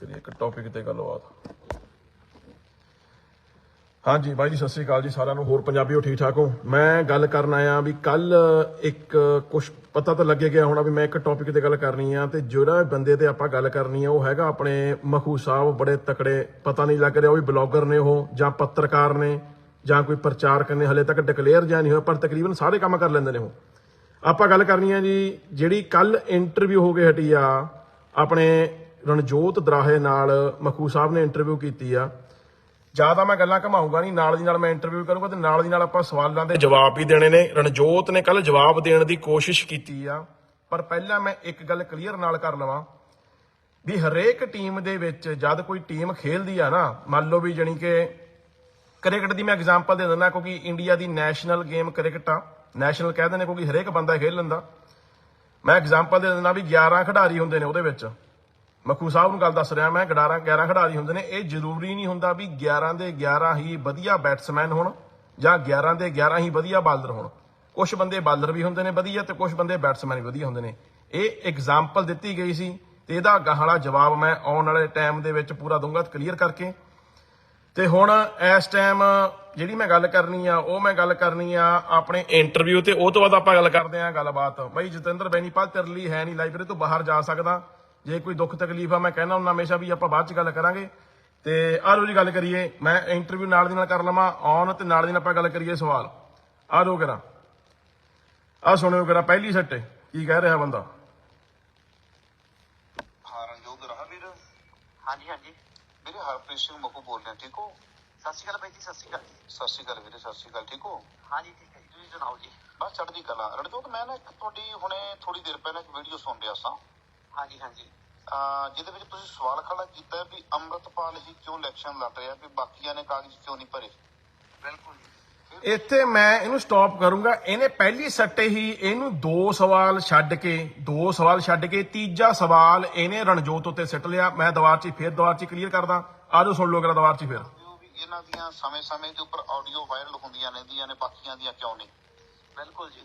ਕਰੀਏ ਇੱਕ ਟੌਪਿਕ ਤੇ ਗੱਲਬਾਤ। ਹਾਂਜੀ ਬਾਈ ਜੀ, ਸਤਿ ਸ੍ਰੀ ਅਕਾਲ ਜੀ, ਸਾਰਿਆਂ ਨੂੰ ਹੋਰ ਪੰਜਾਬੀਓ ਠੀਕ ਠਾਕ ਹੋ? ਮੈਂ ਗੱਲ ਕਰਨ ਆਇਆ ਵੀ ਕੱਲ ਇੱਕ ਕੁਝ ਪਤਾ ਤਾਂ ਲੱਗੇ ਗਿਆ ਹੋਣਾ ਵੀ ਮੈਂ ਇੱਕ ਟੌਪਿਕ ਤੇ ਗੱਲ ਕਰਨੀ ਆ ਤੇ ਜਿਹੜਾ ਬੰਦੇ ਤੇ ਆਪਾਂ ਗੱਲ ਕਰਨੀ ਆ, ਉਹ ਹੈਗਾ ਆਪਣੇ ਮਖੂ ਸਾਹਿਬ ਬੜੇ ਤਕੜੇ, ਪਤਾ ਨਹੀਂ ਲੱਗ ਰਿਹਾ ਉਹ ਵੀ ਬਲੌਗਰ ਨੇ ਉਹ, ਜਾਂ ਪੱਤਰਕਾਰ ਨੇ, ਜਾਂ ਕੋਈ ਪ੍ਰਚਾਰਕ ਨੇ, ਹਲੇ ਤੱਕ ਡਿਕਲੇਅਰ ਜਾਂ ਨਹੀਂ ਹੋਇਆ, ਪਰ ਤਕਰੀਬਨ ਸਾਰੇ ਕੰਮ ਕਰ ਲੈਂਦੇ ਨੇ ਉਹ। ਆਪਾਂ ਗੱਲ ਕਰਨੀ ਆ ਜੀ, ਜਿਹੜੀ ਕੱਲ ਇੰਟਰਵਿਊ ਹੋ ਕੇ ਹਟੀ ਆ, ਆਪਣੇ ਰਣਜੋਤ ਦਰਾਹੇ ਨਾਲ ਮਖੂ ਸਾਹਿਬ ਨੇ ਇੰਟਰਵਿਊ ਕੀਤੀ ਆ। ਜ਼ਿਆਦਾ ਮੈਂ ਗੱਲਾਂ ਘਮਾਉਂਗਾ ਨਹੀਂ, ਨਾਲ ਦੀ ਨਾਲ ਮੈਂ ਇੰਟਰਵਿਊ ਕਰੂੰਗਾ ਤੇ ਨਾਲ ਦੀ ਨਾਲ ਆਪਾਂ ਸਵਾਲਾਂ ਦੇ ਜਵਾਬ ਵੀ ਦੇਣੇ ਨੇ। ਰਣਜੋਤ ਨੇ ਕੱਲ ਜਵਾਬ ਦੇਣ ਦੀ ਕੋਸ਼ਿਸ਼ ਕੀਤੀ ਆ। ਪਰ ਪਹਿਲਾਂ ਮੈਂ ਇੱਕ ਗੱਲ ਕਲੀਅਰ ਨਾਲ ਕਰ ਲਵਾਂ ਵੀ ਹਰੇਕ ਟੀਮ ਦੇ ਵਿੱਚ ਜਦ ਕੋਈ ਟੀਮ ਖੇਲਦੀ ਆ ਨਾ, ਮੰਨ ਲਓ ਵੀ ਜਣੀ ਕਿ ਕ੍ਰਿਕਟ ਦੀ ਮੈਂ ਐਗਜ਼ਾਮਪਲ ਦੇ ਦਿੰਦਾ ਕਿਉਂਕਿ ਇੰਡੀਆ ਦੀ ਨੈਸ਼ਨਲ ਗੇਮ ਕ੍ਰਿਕਟ ਆ। ਨੈਸ਼ਨਲ ਕਹਿੰਦੇ ਨੇ ਕਿਉਂਕਿ ਹਰੇਕ ਬੰਦਾ ਖੇਲ ਲੈਂਦਾ। ਮੈਂ ਐਗਜ਼ਾਮਪਲ ਦੇ ਦਿੰਦਾ ਵੀ 11 ਖਿਡਾਰੀ ਹੁੰਦੇ ਨੇ ਉਹਦੇ ਵਿੱਚ। ਮੱਖੂ ਸਾਹਿਬ ਨੂੰ ਗੱਲ ਦੱਸ ਰਿਹਾ ਮੈਂ 11 11 ਖਿਡਾਰੀ ਹੁੰਦੇ ਨੇ, ਇਹ ਜ਼ਰੂਰੀ ਨਹੀਂ ਹੁੰਦਾ ਵੀ 11 ਦੇ 11 ਹੀ ਵਧੀਆ ਬੈਟਸਮੈਨ ਹੋਣ ਜਾਂ 11 ਦੇ 11 ਹੀ ਵਧੀਆ ਬਾਲਰ ਹੋਣ। ਕੁਝ ਬੰਦੇ ਬਾਲਰ ਵੀ ਹੁੰਦੇ ਨੇ ਵਧੀਆ ਤੇ ਕੁਝ ਬੰਦੇ ਬੈਟਸਮੈਨ ਵੀ ਵਧੀਆ ਹੁੰਦੇ ਨੇ। ਇਹ ਐਗਜ਼ਾਮਪਲ ਦਿੱਤੀ ਗਈ ਸੀ ਤੇ ਇਹਦਾ ਗਾਹਲਾ ਜਵਾਬ ਮੈਂ ਆਉਣ ਵਾਲੇ ਟਾਈਮ ਦੇ ਵਿੱਚ ਪੂਰਾ ਦੂੰਗਾ ਕਲੀਅਰ ਕਰਕੇ। ਤੇ ਹੁਣ ਇਸ ਟਾਈਮ ਜਿਹੜੀ ਮੈਂ ਗੱਲ ਕਰਨੀ ਆ, ਉਹ ਮੈਂ ਗੱਲ ਕਰਨੀ ਆ ਆਪਣੇ ਇੰਟਰਵਿਊ ਤੇ, ਉਹ ਤੋਂ ਬਾਅਦ ਆਪਾਂ ਗੱਲ ਕਰਦੇ ਆ ਗੱਲਬਾਤ। ਬਈ ਜਤਿੰਦਰ ਬੈਨੀਪਾਲ ਤੇਰੇ ਲਈ ਹੈ ਨਹੀਂ ਲਾਇਬ੍ਰੇਰੀ ਤੋਂ ਬਾਹਰ ਜਾ ਸਕਦਾ। ਜੇ ਕੋਈ ਦੁੱਖ ਤਕਲੀਫ ਆ ਮੈਂ ਕਹਿਣਾ ਹੁੰਦਾ ਹਮੇਸ਼ਾ ਵੀ ਆਪਾਂ ਬਾਅਦ ਚ ਗੱਲ ਕਰਾਂਗੇ। ਤੇ ਆਹ ਲਓ ਜੀ ਗੱਲ ਕਰੀਏ ਮੈਂ ਇੰਟਰਵਿਊ ਨਾਲ ਦੀ ਨਾਲ ਕਰ ਲਵਾਂ ਔਨ ਤੇ ਨਾਲ ਦੀ ਨਾਲ ਆਪਾਂ ਗੱਲ ਕਰੀਏ ਸਵਾਲ। ਆ ਲਓ ਕਰਾਂ। ਆ ਸੁਣਿਓ ਕਰਾਂ ਪਹਿਲੀ ਸੱਟ ਕੀ ਕਹਿ ਰਿਹਾ ਬੰਦਾ? ਹਾਂ ਰਣਜੋਤ ਰਹਾ ਵੀਰ। ਹਾਂਜੀ ਹਾਂਜੀ। ਵੀਰੇ ਹਰਪ੍ਰੀਤ ਸਿੰਘ ਮੱਕੂ ਬੋਲ ਰਿਹਾ ਠੀਕ ਹੋ? ਸਤਿ ਸ਼੍ਰੀ ਅਕਾਲ ਬਾਈ ਜੀ ਸਤਿ ਸ਼੍ਰੀ ਅਕਾਲ। ਸਤਿ ਸ਼੍ਰੀ ਅਕਾਲ ਵੀਰੇ ਸਤਿ ਸ਼੍ਰੀ ਅਕਾਲ ਠੀਕ ਹੋ? ਹਾਂਜੀ ਠੀਕ ਹੈ ਜੀ ਤੁਸੀਂ ਸੁਣਾਓ ਜੀ। ਬਸ ਚੜ੍ਹਦੀ ਕਲਾ। ਰਣਜੋਤ ਮੈਂ ਨਾ ਇੱਕ ਤੁਹਾਡੀ ਹੁਣੇ ਥੋੜੀ ਦੇਰ ਪਹਿਲਾਂ ਇੱਕ ਵੀਡੀਓ ਸੁਣ ਰਿਹਾ ਸਾਂ। ਹਾਂਜੀ ਹਾਂਜੀ। ਜਿਹਦੇ ਵਿੱਚ ਤੁਸੀਂ ਸਵਾਲ ਖੜਾ ਕੀਤਾ ਵੀ ਅੰਮ੍ਰਿਤਪਾਲ ਹੀ ਕਿਉਂ ਇਲੈਕਸ਼ਨ ਲੜ ਰਿਹਾ ਵੀ ਬਾਕੀਆਂ ਨੇ ਕਾਗਜ਼ ਕਿਉਂ ਨਹੀਂ ਭਰੇ? ਬਿਲਕੁਲ ਜੀ। ਇੱਥੇ ਮੈਂ ਇਹਨੂੰ ਸਟਾਪ ਕਰੂੰਗਾ। ਇਹਨੇ ਪਹਿਲੀ ਸੱਟੇ ਹੀ ਇਹਨੂੰ ਦੋ ਸਵਾਲ ਛੱਡ ਕੇ ਦੋ ਸਵਾਲ ਛੱਡ ਕੇ ਤੀਜਾ ਸਵਾਲ ਇਹਨੇ ਰਣਜੋਤ ਉੱਤੇ ਸਿੱਟ ਲਿਆ। ਮੈਂ ਦੁਬਾਰ 'ਚ ਫੇਰ ਦੁਬਾਰ 'ਚ ਕਲੀਅਰ ਕਰਦਾ। ਆਜੋ ਸੁਣ ਲਓ ਅਗਲਾ ਦੁਬਾਰ 'ਚ ਫੇਰ। ਜੋ ਵੀ ਇਹਨਾਂ ਦੀਆਂ ਸਮੇਂ-ਸਮੇਂ ਦੇ ਉੱਪਰ ਆਡੀਓ ਵਾਇਰਲ ਹੁੰਦੀਆਂ ਰਹਿੰਦੀਆਂ ਨੇ ਬਾਕੀਆਂ ਦੀਆਂ ਕਿਉਂ ਨਹੀਂ? ਬਿਲਕੁਲ ਜੀ।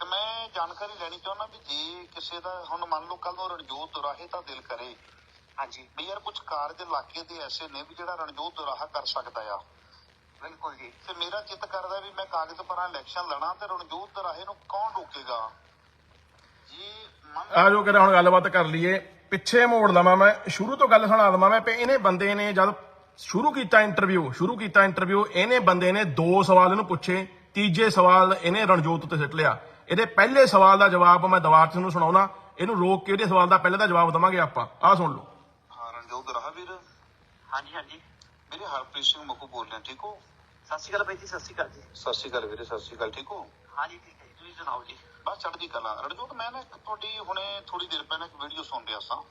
ਤੇ ਮੈਂ ਜਾਣਕਾਰੀ ਲੈਣੀ ਚਾਹੁੰਦਾ ਵੀ ਜੇ ਕਿਸੇ ਦਾ ਹੁਣ ਮੰਨ ਲਓ ਕੱਲ ਨੂੰ ਰਣਜੋਤ ਦੁਰਾਹੇ ਤਾਂ ਦਿਲ ਕਰੇ। ਹਾਂਜੀ। ਵੀ ਯਾਰ ਕੁਝ ਕਾਰਜ ਇਲਾਕੇ ਦੇ ਐਸੇ ਨੇ ਵੀ ਜਿਹੜਾ ਰਣਜੋਤ ਦੁਰਾਹਾ ਕਰ ਸਕਦਾ ਆ। ਬਿਲਕੁਲ ਜੀ। ਤੇ ਮੇਰਾ ਚਿੱਤ ਕਰਦਾ ਵੀ ਮੈਂ ਕਾਗਜ਼ ਭਰਾਂ ਇਲੈਕਸ਼ਨ ਲੜਾਂ ਤੇ ਰਣਜੋਤ ਦਰਾਹੇ ਨੂੰ ਕੌਣ ਰੋਕੇਗਾ? ਜੀ ਮੰਨ ਆਜੋ ਕਿਹੜਾ ਹੁਣ ਗੱਲਬਾਤ ਕਰ ਲਈਏ। ਪਿੱਛੇ ਮੋੜ ਲਵਾਂ ਮੈਂ ਸ਼ੁਰੂ ਤੋਂ ਗੱਲ ਸੁਣਾ ਦਵਾਂ ਮੈਂ ਵੀ ਇਹਨੇ ਬੰਦੇ ਨੇ ਜਦ ਸ਼ੁਰੂ ਕੀਤਾ ਇੰਟਰਵਿਊ ਸ਼ੁਰੂ ਕੀਤਾ ਇੰਟਰਵਿਊ ਇਹਨੇ ਬੰਦੇ ਨੇ ਦੋ ਸਵਾਲ ਇਹਨੂੰ ਪੁੱਛੇ ਤੀਜੇ ਸਵਾਲ ਇਹਨੇ ਰਣਜੋਤ ਉੱਤੇ ਸਿੱਟ ਲਿਆ। ਇਹਦੇ ਪਹਿਲੇ ਸਵਾਲ ਦਾ ਜਵਾਬ ਮੈਂ ਦੁਬਾਰਾ ਚ ਤੁਹਾਨੂੰ ਸੁਣਾਉਣਾ। ਇਹਨੂੰ ਰੋਕ ਕੇ ਇਹਦੇ ਸਵਾਲ ਦਾ ਪਹਿਲੇ ਦਾ ਜਵਾਬ ਦਵਾਂਗੇ ਆਪਾਂ। ਆਹ ਸੁਣ ਲਓ। ਹਾਂ ਰਣਜੋਤ ਦਰਾਹਾ ਵੀਰ। ਹਾਂਜੀ ਹਾਂਜੀ। ਮੇਰੇ ਹਰਪ੍ਰੀਤ ਸਿੰਘ ਮੱਕੂ ਬੋਲ ਰਿਹਾ ਠੀਕ ਹੋ? ਸਤਿ ਸ਼੍ਰੀ ਅਕਾਲ ਬਾਈ ਜੀ ਸਤਿ ਸ਼੍ਰੀ ਅਕਾਲ ਜੀ। ਸਤਿ ਸ਼੍ਰੀ ਅਕਾਲ ਵੀਰੇ ਸਤਿ ਸ਼੍ਰੀ ਅਕਾਲ ਠੀਕ ਹੋ? ਹਾਂਜੀ ਠੀਕ ਹੈ ਜੀ ਤੁਸੀਂ ਸੁਣਾਓ ਜੀ। ਬਸ ਚੜ੍ਹਦੀ ਕਲਾ। ਰਣਜੋਤ ਮੈਂ ਨਾ ਤੁਹਾਡੀ ਹੁਣੇ ਥੋੜੀ ਦੇਰ ਪਹਿਲਾਂ ਇੱਕ ਵੀਡੀਓ ਸੁਣ ਰਿਹਾ ਸਾਂ।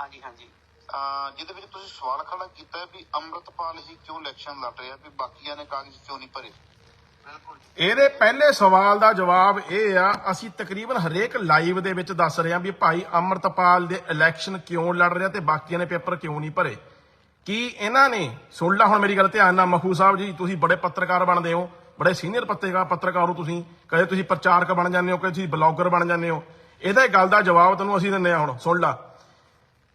ਹਾਂਜੀ ਹਾਂਜੀ। ਅਹ ਜਿਹਦੇ ਵਿੱਚ ਤੁਸੀਂ ਸਵਾਲ ਖੜਾ ਕੀਤਾ ਵੀ ਅੰਮ੍ਰਿਤਪਾਲ ਹੀ ਕਿਉਂ ਇਲੈਕਸ਼ਨ ਲੜ ਰਿਹਾ ਵੀ ਬਾਕੀਆਂ ਨੇ ਕਾਗਜ਼ ਕਿਉਂ ਨਹੀਂ ਭਰੇ? ਇਹਦੇ ਪਹਿਲੇ ਸਵਾਲ ਦਾ ਜਵਾਬ ਇਹ ਆ, ਅਸੀਂ ਤਕਰੀਬਨ ਹਰੇਕ ਲਾਈਵ ਦੇ ਵਿੱਚ ਦੱਸ ਰਹੇ ਹਾਂ ਵੀ ਭਾਈ ਅਮਰਤਪਾਲ ਦੇ ਇਲੈਕਸ਼ਨ ਕਿਉਂ ਲੜ ਰਿਹਾ ਤੇ ਬਾਕੀਆਂ ਨੇ ਪੇਪਰ ਕਿਉਂ ਨਹੀਂ ਭਰੇ। ਕੀ ਇਹਨਾਂ ਨੇ, ਸੁਣ ਲਾ ਹੁਣ ਮੇਰੀ ਗੱਲ ਧਿਆਨ ਨਾਲ, ਮਖੂ ਸਾਹਿਬ ਜੀ, ਤੁਸੀਂ ਬੜੇ ਪੱਤਰਕਾਰ ਬਣਦੇ ਹੋ, ਬੜੇ ਸੀਨੀਅਰ ਪੱਤਰਕਾਰ ਪੱਤਰਕਾਰ ਹੋ ਤੁਸੀਂ। ਕਦੇ ਤੁਸੀਂ ਪ੍ਰਚਾਰਕ ਬਣ ਜਾਂਦੇ ਹੋ, ਕਦੇ ਤੁਸੀਂ ਬਲੌਗਰ ਬਣ ਜਾਂਦੇ ਹੋ। ਇਹਦਾ ਗੱਲ ਦਾ ਜਵਾਬ ਤੁਹਾਨੂੰ ਅਸੀਂ ਦਿੰਦੇ ਹਾਂ ਹੁਣ, ਸੁਣ ਲਾ।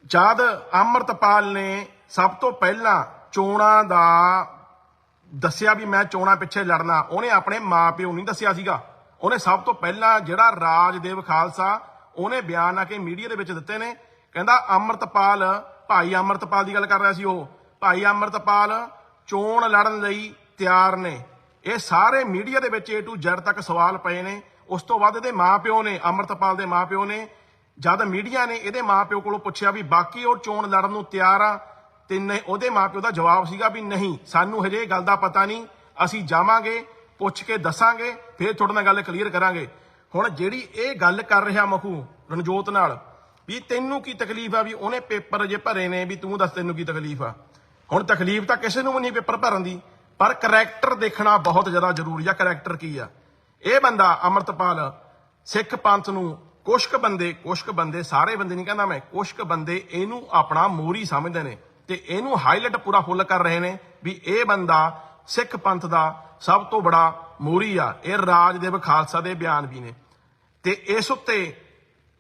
ਜਦ ਅਮਰਤਪਾਲ ਨੇ ਸਭ ਤੋਂ ਪਹਿਲਾਂ ਚੋਣਾਂ ਦਾ ਦੱਸਿਆ ਵੀ ਮੈਂ ਚੋਣਾਂ ਪਿੱਛੇ ਲੜਨਾ। ਉਹਨੇ ਆਪਣੇ ਮਾਪਿਓ ਨਹੀਂ ਦੱਸਿਆ ਸੀਗਾ। ਉਹਨੇ ਸਭ ਤੋਂ ਪਹਿਲਾਂ ਜਿਹੜਾ ਰਾਜਦੇਵ ਖਾਲਸਾ, ਉਹਨੇ ਬਿਆਨ ਆ ਕੇ ਮੀਡੀਆ ਦੇ ਵਿੱਚ ਦਿੱਤੇ ਨੇ। ਕਹਿੰਦਾ, ਅਮਰਤਪਾਲ, ਭਾਈ ਅਮਰਤਪਾਲ ਦੀ ਗੱਲ ਕਰ ਰਿਹਾ ਸੀ ਉਹ। ਭਾਈ ਅਮਰਤਪਾਲ ਚੋਣ ਲੜਨ ਲਈ ਤਿਆਰ ਨੇ। ਇਹ ਸਾਰੇ ਮੀਡੀਆ ਦੇ ਵਿੱਚ A to Z ਤੱਕ ਸਵਾਲ ਪਏ ਨੇ। ਉਸ ਤੋਂ ਬਾਅਦ ਇਹਦੇ ਮਾਪਿਓ ਨੇ, ਅਮਰਤਪਾਲ ਦੇ ਮਾਪਿਓ ਨੇ। ਜਦ ਮੀਡੀਆ ਨੇ ਇਹਦੇ ਮਾਪਿਓ ਕੋਲੋਂ ਪੁੱਛਿਆ ਵੀ ਬਾਕੀ ਉਹ ਚੋਣ ਲੜਨ ਨੂੰ ਤਿਆਰ ਆ ਤੇ ਨੇ ਉਹਦੇ ਮਾਪਿਓ ਦਾ ਜਵਾਬ ਸੀਗਾ ਵੀ ਨਹੀਂ, ਸਾਨੂੰ ਹਜੇ ਇਹ ਗੱਲ ਦਾ ਪਤਾ ਨਹੀਂ, ਅਸੀਂ ਜਾਵਾਂਗੇ, ਪੁੱਛ ਕੇ ਦੱਸਾਂਗੇ, ਫਿਰ ਤੁਹਾਡੇ ਨਾਲ ਗੱਲ ਕਲੀਅਰ ਕਰਾਂਗੇ। ਹੁਣ ਜਿਹੜੀ ਇਹ ਗੱਲ ਕਰ ਰਿਹਾ ਮਖੂ, ਰਣਜੋਤ ਨਾਲ, ਵੀ ਤੈਨੂੰ ਕੀ ਤਕਲੀਫ ਆ ਵੀ ਉਹਨੇ ਪੇਪਰ ਜੇ ਭਰੇ ਨੇ, ਵੀ ਤੂੰ ਦੱਸ ਤੈਨੂੰ ਕੀ ਤਕਲੀਫ ਆ? ਹੁਣ ਤਕਲੀਫ ਤਾਂ ਕਿਸੇ ਨੂੰ ਵੀ ਨਹੀਂ ਪੇਪਰ ਭਰਨ ਦੀ, ਪਰ ਕਰੈਕਟਰ ਦੇਖਣਾ ਬਹੁਤ ਜ਼ਿਆਦਾ ਜ਼ਰੂਰੀ ਆ ਕਰੈਕਟਰ ਕੀ ਆ? ਇਹ ਬੰਦਾ ਅਮਰਤਪਾਲ, ਸਿੱਖ ਪੰਥ ਨੂੰ ਕੁਸ਼ਕ ਬੰਦੇ ਕੁਸ਼ਕ ਬੰਦੇ ਸਾਰੇ ਬੰਦੇ ਨਹੀਂ ਕਹਿੰਦਾ ਮੈਂ, ਕੁਸ਼ਕ ਬੰਦੇ ਇਹਨੂੰ ਆਪਣਾ ਮੋਰੀ ਸਮਝਦੇ ਨੇ। ਤੇ ਇਹਨੂੰ ਹਾਈਲਾਈਟ ਪੂਰਾ ਫੁੱਲ ਕਰ ਰਹੇ ਨੇ ਵੀ ਇਹ ਬੰਦਾ ਸਿੱਖ ਪੰਥ ਦਾ ਸਭ ਤੋਂ ਬੜਾ ਮੋਰੀ ਆ। ਇਹ ਰਾਜ ਰਾਜਦੇਵ ਖਾਲਸਾ ਦੇ ਬਿਆਨ ਵੀ ਨੇ। ਤੇ ਇਸ ਉੱਤੇ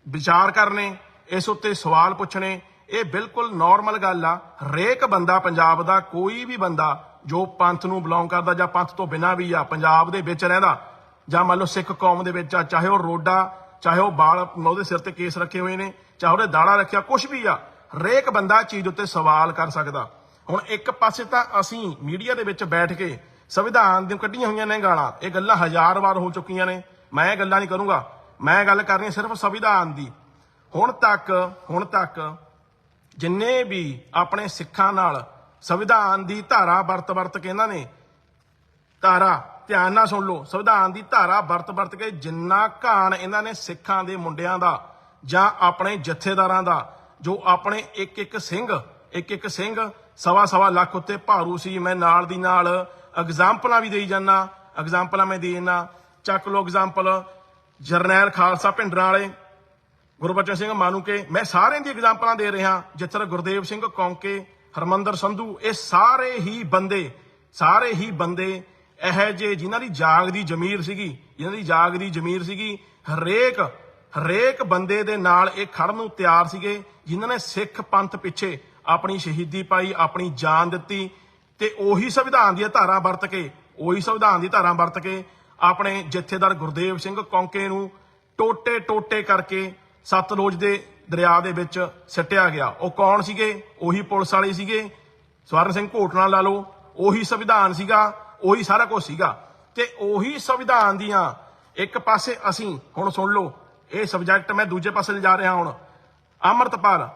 ਵਿਚਾਰ ਕਰਨੇ, ਇਸ ਉੱਤੇ ਸਵਾਲ ਪੁੱਛਣੇ, ਇਹ ਬਿਲਕੁਲ ਨਾਰਮਲ ਗੱਲ ਆ। ਹਰੇਕ ਬੰਦਾ ਪੰਜਾਬ ਦਾ, ਕੋਈ ਵੀ ਬੰਦਾ ਜੋ ਪੰਥ ਨੂੰ ਬਿਲੋਂਗ ਕਰਦਾ ਜਾਂ ਪੰਥ ਤੋਂ ਬਿਨਾਂ ਵੀ ਆ, ਪੰਜਾਬ ਦੇ ਵਿੱਚ ਰਹਿੰਦਾ, ਜਾਂ ਮੰਨ ਲਓ ਸਿੱਖ ਕੌਮ ਦੇ ਵਿੱਚ ਆ, ਚਾਹੇ ਉਹ ਰੋਡਾ, ਚਾਹੇ ਉਹ ਬਾਲ ਉਹਦੇ ਸਿਰ ਤੇ ਕੇਸ ਰੱਖੇ ਹੋਏ ਨੇ, ਚਾਹੇ ਉਹਦੇ ਦਾੜਾ ਰੱਖਿਆ ਕੁਝ ਵੀ ਆ ਹਰੇਕ ਬੰਦਾ ਚੀਜ਼ ਉੱਤੇ ਸਵਾਲ ਕਰ ਸਕਦਾ। ਹੁਣ ਇੱਕ ਪਾਸੇ ਤਾਂ ਅਸੀਂ ਮੀਡੀਆ ਦੇ ਵਿੱਚ ਬੈਠ ਕੇ ਸੰਵਿਧਾਨ ਦੀਆਂ ਕੱਢੀਆਂ ਹੋਈਆਂ ਨੇ ਗਾਲਾਂ। ਇਹ ਗੱਲਾਂ ਹਜ਼ਾਰ ਵਾਰ ਹੋ ਚੁੱਕੀਆਂ ਨੇ। ਮੈਂ ਇਹ ਗੱਲਾਂ ਨਹੀਂ ਕਰੂੰਗਾ। ਮੈਂ ਗੱਲ ਕਰਨੀ ਸਿਰਫ ਸੰਵਿਧਾਨ ਦੀ। ਹੁਣ ਤੱਕ ਹੁਣ ਤੱਕ ਜਿੰਨੇ ਵੀ ਆਪਣੇ ਸਿੱਖਾਂ ਨਾਲ ਸੰਵਿਧਾਨ ਦੀ ਧਾਰਾ ਵਰਤ ਵਰਤ ਕੇ ਇਹਨਾਂ ਨੇ ਧਾਰਾ ਧਿਆਨ ਨਾਲ ਸੁਣ ਲਓ, ਸੰਵਿਧਾਨ ਦੀ ਧਾਰਾ ਵਰਤ ਵਰਤ ਕੇ ਜਿੰਨਾ ਘਾਣ ਇਹਨਾਂ ਨੇ ਸਿੱਖਾਂ ਦੇ ਮੁੰਡਿਆਂ ਦਾ ਜਾਂ ਆਪਣੇ ਜਥੇਦਾਰਾਂ ਦਾ ਜੋ ਆਪਣੇ ਇੱਕ ਇੱਕ ਸਿੰਘ ਇੱਕ ਇੱਕ ਸਿੰਘ ਸਵਾ ਸਵਾ ਲੱਖ ਉੱਤੇ ਭਾਰੂ ਸੀ। ਮੈਂ ਨਾਲ ਦੀ ਨਾਲ ਐਗਜ਼ਾਮਪਲਾਂ ਵੀ ਦੇਈ ਜਾਂਦਾ। ਐਗਜ਼ਾਮਪਲਾਂ ਮੈਂ ਦੇ ਦਿੰਦਾ ਚੱਕ ਲਓ ਐਗਜ਼ਾਮਪਲ ਜਰਨੈਲ ਖਾਲਸਾ ਭਿੰਡਰਾਂ ਵਾਲੇ, ਗੁਰਬਚਨ ਸਿੰਘ ਮਾਨੂਕੇ। ਮੈਂ ਸਾਰਿਆਂ ਦੀ ਐਗਜ਼ਾਮਪਲਾਂ ਦੇ ਰਿਹਾ। ਜਿੱਥੇ ਗੁਰਦੇਵ ਸਿੰਘ ਕੌਂਕੇ, ਹਰਮੰਦਰ ਸੰਧੂ, ਇਹ ਸਾਰੇ ਹੀ ਬੰਦੇ, ਸਾਰੇ ਹੀ ਬੰਦੇ ਇਹ ਜੇ ਜਿਨ੍ਹਾਂ ਦੀ ਜਾਗ ਦੀ ਜ਼ਮੀਰ ਸੀਗੀ, ਜਿਨ੍ਹਾਂ ਦੀ ਜਾਗ ਦੀ ਜ਼ਮੀਰ ਸੀਗੀ, ਹਰੇਕ ਹਰੇਕ ਬੰਦੇ ਦੇ ਨਾਲ ਇਹ ਖੜਨ ਨੂੰ ਤਿਆਰ ਸੀਗੇ, ਜਿਨ੍ਹਾਂ ਨੇ ਸਿੱਖ ਪੰਥ ਪਿੱਛੇ ਆਪਣੀ ਸ਼ਹੀਦੀ ਪਾਈ, ਆਪਣੀ ਜਾਨ ਦਿੱਤੀ ਤੇ ਉਹੀ ਸੰਵਿਧਾਨ ਦੀਆਂ ਧਾਰਾ ਵਰਤ ਕੇ, ਉਹੀ ਸੰਵਿਧਾਨ ਦੀ ਧਾਰਾ ਵਰਤ ਕੇ ਆਪਣੇ ਜਥੇਦਾਰ ਗੁਰਦੇਵ ਸਿੰਘ ਕੌਂਕੇ ਨੂੰ ਟੋਟੇ ਟੋਟੇ ਕਰਕੇ ਸਤਲੁਜ ਦੇ ਦਰਿਆ ਦੇ ਵਿੱਚ ਸਿੱਟਿਆ ਗਿਆ। ਉਹ ਕੌਣ ਸੀਗੇ? ਉਹੀ ਪੁਲਿਸ ਵਾਲੇ ਸੀਗੇ। ਸਵਰਨ ਸਿੰਘ ਘੋਟਣਾ ਲਾ ਲਓ, ਉਹੀ ਸੰਵਿਧਾਨ ਸੀਗਾ, ਉਹੀ ਸਾਰਾ ਕੁਝ ਸੀਗਾ। ਤੇ ਉਹੀ ਸੰਵਿਧਾਨ ਦੀਆਂ ਇੱਕ ਪਾਸੇ ਅਸੀਂ, ਹੁਣ ਸੁਣ ਲਓ ਇਹ ਸਬਜੈਕਟ ਮੈਂ ਦੂਜੇ ਪਾਸੇ ਲਿਜਾ ਰਿਹਾ ਹੁਣ। ਅਮਰਤਪਾਲ,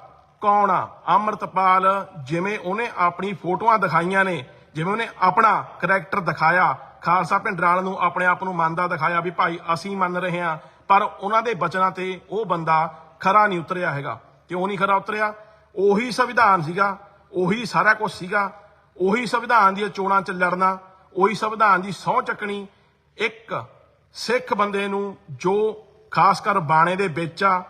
ਕੌਣ ਆ? ਅਮਰਤਪਾਲ ਜਿਵੇਂ ਉਹਨੇ ਆਪਣੀ ਫੋਟੋਆਂ ਦਿਖਾਈਆਂ ਨੇ, ਜਿਵੇਂ ਉਹਨੇ ਆਪਣਾ ਕਰੈਕਟਰ ਦਿਖਾਇਆ, ਖਾਲਸਾ ਭਿੰਡਰਾਲ ਨੂੰ ਆਪਣੇ ਆਪ ਨੂੰ ਮੰਨਦਾ ਦਿਖਾਇਆ ਵੀ ਭਾਈ ਅਸੀਂ ਮੰਨ ਰਹੇ ਹਾਂ, ਪਰ ਉਹਨਾਂ ਦੇ ਬਚਨਾਂ ਤੇ ਉਹ ਬੰਦਾ ਖਰਾ ਨਹੀਂ ਉਤਰਿਆ ਹੈਗਾ। ਕਿਉਂ ਨਹੀਂ ਖਰਾ ਉਤਰਿਆ? ਉਹੀ ਸੰਵਿਧਾਨ ਸੀਗਾ, ਉਹੀ ਸਾਰਾ ਕੁਝ ਸੀਗਾ, ਉਹੀ ਸੰਵਿਧਾਨ ਦੀਆਂ ਚੋਣਾਂ 'ਚ ਲੜਨਾ, ਉਹੀ ਸੰਵਿਧਾਨ ਦੀ ਸਹੁੰ ਚੱਕਣੀ, ਇੱਕ ਸਿੱਖ ਬੰਦੇ ਨੂੰ ਜੋ ਖਾਸ ਕਰ ਬਾਣੇ ਦੇ ਵਿੱਚ ਆ,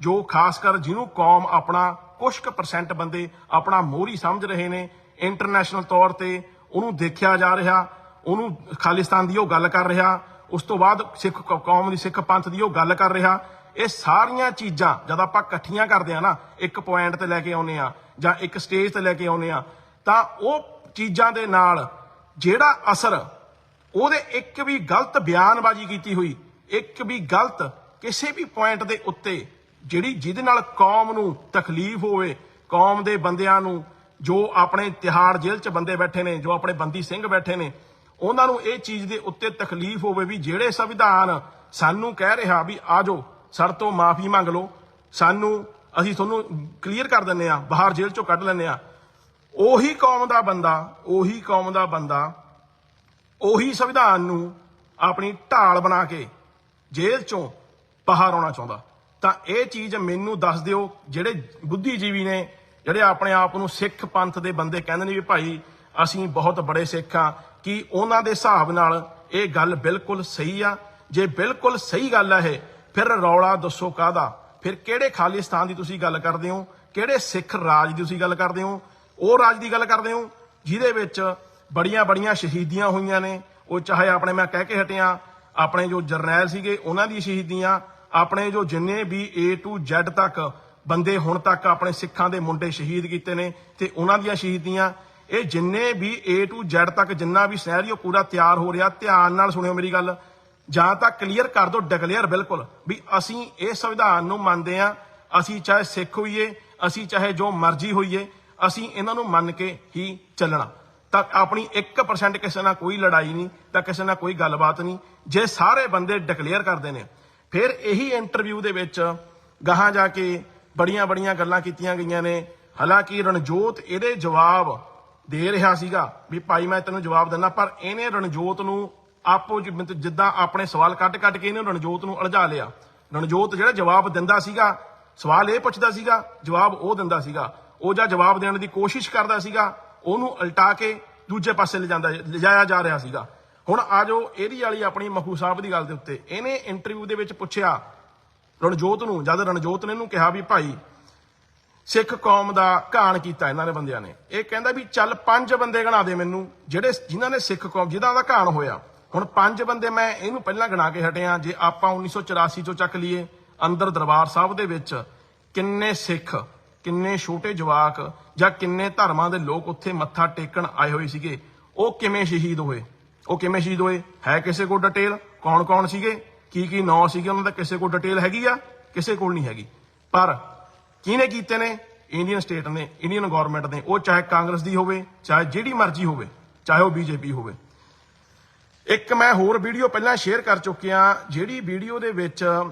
ਜੋ ਖਾਸ ਕਰ ਜਿਹਨੂੰ ਕੌਮ ਆਪਣਾ ਕੁਝ ਕੁ ਪਰਸੈਂਟ ਬੰਦੇ ਆਪਣਾ ਮੋਹਰੀ ਸਮਝ ਰਹੇ ਨੇ ਇੰਟਰਨੈਸ਼ਨਲ ਤੌਰ ਤੇ ਉਹਨੂੰ ਦੇਖਿਆ ਜਾ ਰਿਹਾ, ਉਹਨੂੰ ਖਾਲਿਸਤਾਨ ਦੀ ਉਹ ਗੱਲ ਕਰ ਰਿਹਾ, ਉਸ ਤੋਂ ਬਾਅਦ ਸਿੱਖ ਕ- ਕੌਮ ਦੀ ਸਿੱਖ ਪੰਥ ਦੀ ਉਹ ਗੱਲ ਕਰ ਰਿਹਾ, ਇਹ ਸਾਰੀਆਂ ਚੀਜ਼ਾਂ ਜਦ ਆਪਾਂ ਇਕੱਠੀਆਂ ਕਰਦੇ ਆ ਨਾ, ਇੱਕ ਪੁਆਇੰਟ ਤੇ ਲੈ ਕੇ ਆਉਨੇ ਆ ਜਾਂ ਇੱਕ ਸਟੇਜ ਤੇ ਲੈ ਕੇ ਆਉਨੇ ਆ, ਤਾਂ ਉਹ ਚੀਜ਼ਾਂ ਦੇ ਨਾਲ ਜਿਹੜਾ ਅਸਰ, ਉਹਦੇ ਇੱਕ ਵੀ ਗਲਤ ਬਿਆਨਬਾਜ਼ੀ ਕੀਤੀ ਹੋਈ, ਇੱਕ ਵੀ ਗਲਤ ਕਿਸੇ ਵੀ ਪੁਆਇੰਟ ਦੇ ਉੱਤੇ ਜਿਹੜੀ ਜਿਹਦੇ ਨਾਲ ਕੌਮ ਨੂੰ ਤਕਲੀਫ ਹੋਵੇ, ਕੌਮ ਦੇ ਬੰਦਿਆਂ ਨੂੰ, ਜੋ ਆਪਣੇ ਤਿਹਾੜ ਜੇਲ੍ਹ 'ਚ ਬੰਦੇ ਬੈਠੇ ਨੇ, ਜੋ ਆਪਣੇ ਬੰਦੀ ਸਿੰਘ ਬੈਠੇ ਨੇ, ਉਹਨਾਂ ਨੂੰ ਇਹ ਚੀਜ਼ ਦੇ ਉੱਤੇ ਤਕਲੀਫ ਹੋਵੇ ਵੀ ਜਿਹੜੇ ਸੰਵਿਧਾਨ ਸਾਨੂੰ ਕਹਿ ਰਿਹਾ ਵੀ ਆਜੋ ਸਰ ਤੋਂ ਮਾਫੀ ਮੰਗ ਲਓ, ਸਾਨੂੰ, ਅਸੀਂ ਤੁਹਾਨੂੰ ਕਲੀਅਰ ਕਰ ਦਿੰਨੇ ਆ ਬਾਹਰ ਜੇਲ੍ਹ 'ਚੋਂ ਕੱਢ ਲੈਂਦੇ ਆ ਉਹੀ ਕੌਮ ਦਾ ਬੰਦਾ, ਉਹੀ ਕੌਮ ਦਾ ਬੰਦਾ, ਉਹੀ ਸੰਵਿਧਾਨ ਨੂੰ ਆਪਣੀ ਢਾਲ ਬਣਾ ਕੇ ਜੇਲ੍ਹ ਚੋਂ ਬਾਹਰ ਆਉਣਾ ਚਾਹੁੰਦਾ। ਤਾਂ ਇਹ ਚੀਜ਼ ਮੈਨੂੰ ਦੱਸ ਦਿਓ, ਜਿਹੜੇ ਬੁੱਧੀਜੀਵੀ ਨੇ, ਜਿਹੜੇ ਆਪਣੇ ਆਪ ਨੂੰ ਸਿੱਖ ਪੰਥ ਦੇ ਬੰਦੇ ਕਹਿੰਦੇ ਨੇ ਵੀ ਭਾਈ ਅਸੀਂ ਬਹੁਤ ਬੜੇ ਸਿੱਖ ਆ ਕਿ ਉਹਨਾਂ ਦੇ ਹਿਸਾਬ ਨਾਲ ਇਹ ਗੱਲ ਬਿਲਕੁਲ ਸਹੀ ਆ? ਜੇ ਬਿਲਕੁਲ ਸਹੀ ਗੱਲ ਆ ਇਹ, ਫਿਰ ਰੌਲਾ ਦੱਸੋ ਕਾਹਦਾ? ਫਿਰ ਕਿਹੜੇ ਖਾਲਿਸਤਾਨ ਦੀ ਤੁਸੀਂ ਗੱਲ ਕਰਦੇ ਹੋ? ਕਿਹੜੇ ਸਿੱਖ ਰਾਜ ਦੀ ਤੁਸੀਂ ਗੱਲ ਕਰਦੇ ਹੋ? ਉਹ ਰਾਜ ਦੀ ਗੱਲ ਕਰਦੇ ਹੋ, ਜਿਹਦੇ ਵਿੱਚ ਬੜੀਆਂ ਬੜੀਆਂ ਸ਼ਹੀਦੀਆਂ ਹੋਈਆਂ ਨੇ। ਉਹ ਚਾਹੇ ਆਪਣੇ ਮੈਂ ਕਹਿ ਕੇ ਹਟਿਆ, ਆਪਣੇ ਜੋ ਜਰਨੈਲ ਸੀਗੇ, ਉਹਨਾਂ ਦੀ ਸ਼ਹੀਦੀਆਂ ਆਪਣੇ ਜੋ ਜਿੰਨੇ ਵੀ A to Z ਤੱਕ ਬੰਦੇ ਹੁਣ ਤੱਕ ਆਪਣੇ ਸਿੱਖਾਂ ਦੇ ਮੁੰਡੇ ਸ਼ਹੀਦ ਕੀਤੇ ਨੇ ਤੇ ਉਹਨਾਂ ਦੀਆਂ ਸ਼ਹੀਦੀਆਂ, ਇਹ ਜਿੰਨੇ ਵੀ A to Z ਤੱਕ ਜਿੰਨਾ ਵੀ ਸਿਨੈਰੀਓ ਪੂਰਾ ਤਿਆਰ ਹੋ ਰਿਹਾ। ਧਿਆਨ ਨਾਲ ਸੁਣਿਓ ਮੇਰੀ ਗੱਲ। ਜਾਂ ਤਾਂ ਕਲੀਅਰ ਕਰ ਦਿਓ ਡਿਕਲੇਅਰ ਬਿਲਕੁਲ ਵੀ ਅਸੀਂ ਇਹ ਸੰਵਿਧਾਨ ਨੂੰ ਮੰਨਦੇ ਆ ਅਸੀਂ ਚਾਹੇ ਸਿੱਖ ਹੋਈਏ, ਅਸੀਂ ਚਾਹੇ ਜੋ ਮਰਜ਼ੀ ਹੋਈਏ, ਅਸੀਂ ਇਹਨਾਂ ਨੂੰ ਮੰਨ ਕੇ ਹੀ ਚੱਲਣਾ। ਤਾਂ ਆਪਣੀ 1% ਕਿਸੇ ਨਾਲ ਕੋਈ ਲੜਾਈ ਨਹੀਂ, ਤਾਂ ਕਿਸੇ ਨਾਲ ਕੋਈ ਗੱਲਬਾਤ ਨਹੀਂ। ਜੇ ਸਾਰੇ ਬੰਦੇ ਡਿਕਲੇਅਰ ਕਰਦੇ ਨੇ ਫਿਰ ਇਹੀ ਇੰਟਰਵਿਊ ਦੇ ਵਿੱਚ ਗਾਹਾਂ ਜਾ ਕੇ ਬੜੀਆਂ ਬੜੀਆਂ ਗੱਲਾਂ ਕੀਤੀਆਂ ਗਈਆਂ ਨੇ। ਹਾਲਾਂਕਿ ਰਣਜੋਤ ਇਹਦੇ ਜਵਾਬ ਦੇ ਰਿਹਾ ਸੀਗਾ ਵੀ ਭਾਈ ਮੈਂ ਤੈਨੂੰ ਜਵਾਬ ਦਿੰਦਾ, ਪਰ ਇਹਨੇ ਰਣਜੋਤ ਨੂੰ ਆਪੋ ਜਿੱਦਾਂ ਆਪਣੇ ਸਵਾਲ ਕੱਢ ਕੱਢ ਕੇ ਇਹਨੇ ਰਣਜੋਤ ਨੂੰ ਉਲਝਾ ਲਿਆ। ਰਣਜੋਤ ਜਿਹੜਾ ਜਵਾਬ ਦਿੰਦਾ ਸੀਗਾ, ਸਵਾਲ ਇਹ ਪੁੱਛਦਾ ਸੀਗਾ, ਜਵਾਬ ਉਹ ਦਿੰਦਾ ਸੀਗਾ। ਉਹ ਜਾਂ ਜਵਾਬ ਦੇਣ ਦੀ ਕੋਸ਼ਿਸ਼ ਕਰਦਾ ਸੀਗਾ, ਉਹਨੂੰ ਉਲਟਾ ਕੇ ਦੂਜੇ ਪਾਸੇ ਲਿਜਾਂਦਾ, ਲਿਜਾਇਆ ਜਾ ਰਿਹਾ ਸੀਗਾ। ਹੁਣ ਆਜੋ ਇਹਦੀ ਵਾਲੀ ਆਪਣੀ ਮਖੂ ਸਾਹਿਬ ਦੀ ਗੱਲ ਦੇ ਉੱਤੇ। ਇਹਨੇ ਇੰਟਰਵਿਊ ਦੇ ਵਿੱਚ ਪੁੱਛਿਆ, ਰਣਜੋਤ ਨੂੰ, ਜਦ ਰਣਜੋਤ ਨੇ ਇਹਨੂੰ ਕਿਹਾ ਵੀ ਭਾਈ, ਸਿੱਖ ਕੌਮ ਦਾ ਘਾਣ ਕੀਤਾ ਇਹਨਾਂ ਨੇ ਬੰਦਿਆਂ ਨੇ। ਇਹ ਕਹਿੰਦਾ ਵੀ ਚੱਲ ਪੰਜ ਬੰਦੇ ਗਣਾ ਦੇ ਮੈਨੂੰ, ਜਿਹੜੇ ਜਿਨ੍ਹਾਂ ਨੇ ਸਿੱਖ ਕੌਮ ਜਿਹਨਾਂ ਦਾ ਘਾਣ ਹੋਇਆ। ਹੁਣ ਪੰਜ ਬੰਦੇ ਮੈਂ ਇਹਨੂੰ ਪਹਿਲਾਂ ਗਣਾ ਕੇ ਹਟਿਆ, ਜੇ ਆਪਾਂ 1984 ਚੋਂ ਚੱਕ ਲਈਏ, ਅੰਦਰ ਦਰਬਾਰ ਸਾਹਿਬ ਦੇ ਵਿੱਚ ਕਿੰਨੇ ਸਿੱਖ, ਕਿੰਨੇ ਛੋਟੇ ਜਵਾਕ ਜਾਂ ਕਿੰਨੇ ਧਰਮਾਂ ਦੇ ਲੋਕ ਉੱਥੇ ਮੱਥਾ ਟੇਕਣ ਆਏ ਹੋਏ ਸੀਗੇ, ਉਹ ਕਿਵੇਂ ਸ਼ਹੀਦ ਹੋਏ? ਉਹ ਕਿਵੇਂ ਸ਼ਹੀਦ ਹੋਏ? ਹੈ ਕਿਸੇ ਕੋਲ ਡਿਟੇਲ ਕੌਣ ਕੌਣ ਸੀਗੇ? ਕੀ ਕੀ ਨਾਂ ਸੀਗੇ ਉਹਨਾਂ ਦਾ? ਕਿਸੇ ਕੋਲ ਡਿਟੇਲ ਹੈਗੀ ਆ? ਕਿਸੇ ਕੋਲ ਨਹੀਂ ਹੈਗੀ। ਪਰ ਕਿਹਨੇ ਕੀਤੇ ਨੇ? ਇੰਡੀਅਨ ਸਟੇਟ ਨੇ ਇੰਡੀਅਨ ਗਵਰਨਮੈਂਟ ਨੇ। ਉਹ ਚਾਹੇ ਕਾਂਗਰਸ ਦੀ ਹੋਵੇ, ਚਾਹੇ ਜਿਹੜੀ ਮਰਜ਼ੀ ਹੋਵੇ, ਚਾਹੇ ਉਹ ਬੀਜੇਪੀ ਹੋਵੇ। ਇੱਕ ਮੈਂ ਹੋਰ ਵੀਡੀਓ ਪਹਿਲਾਂ ਸ਼ੇਅਰ ਕਰ ਚੁੱਕਿਆ ਜਿਹੜੀ ਵੀਡੀਓ ਦੇ ਵਿੱਚ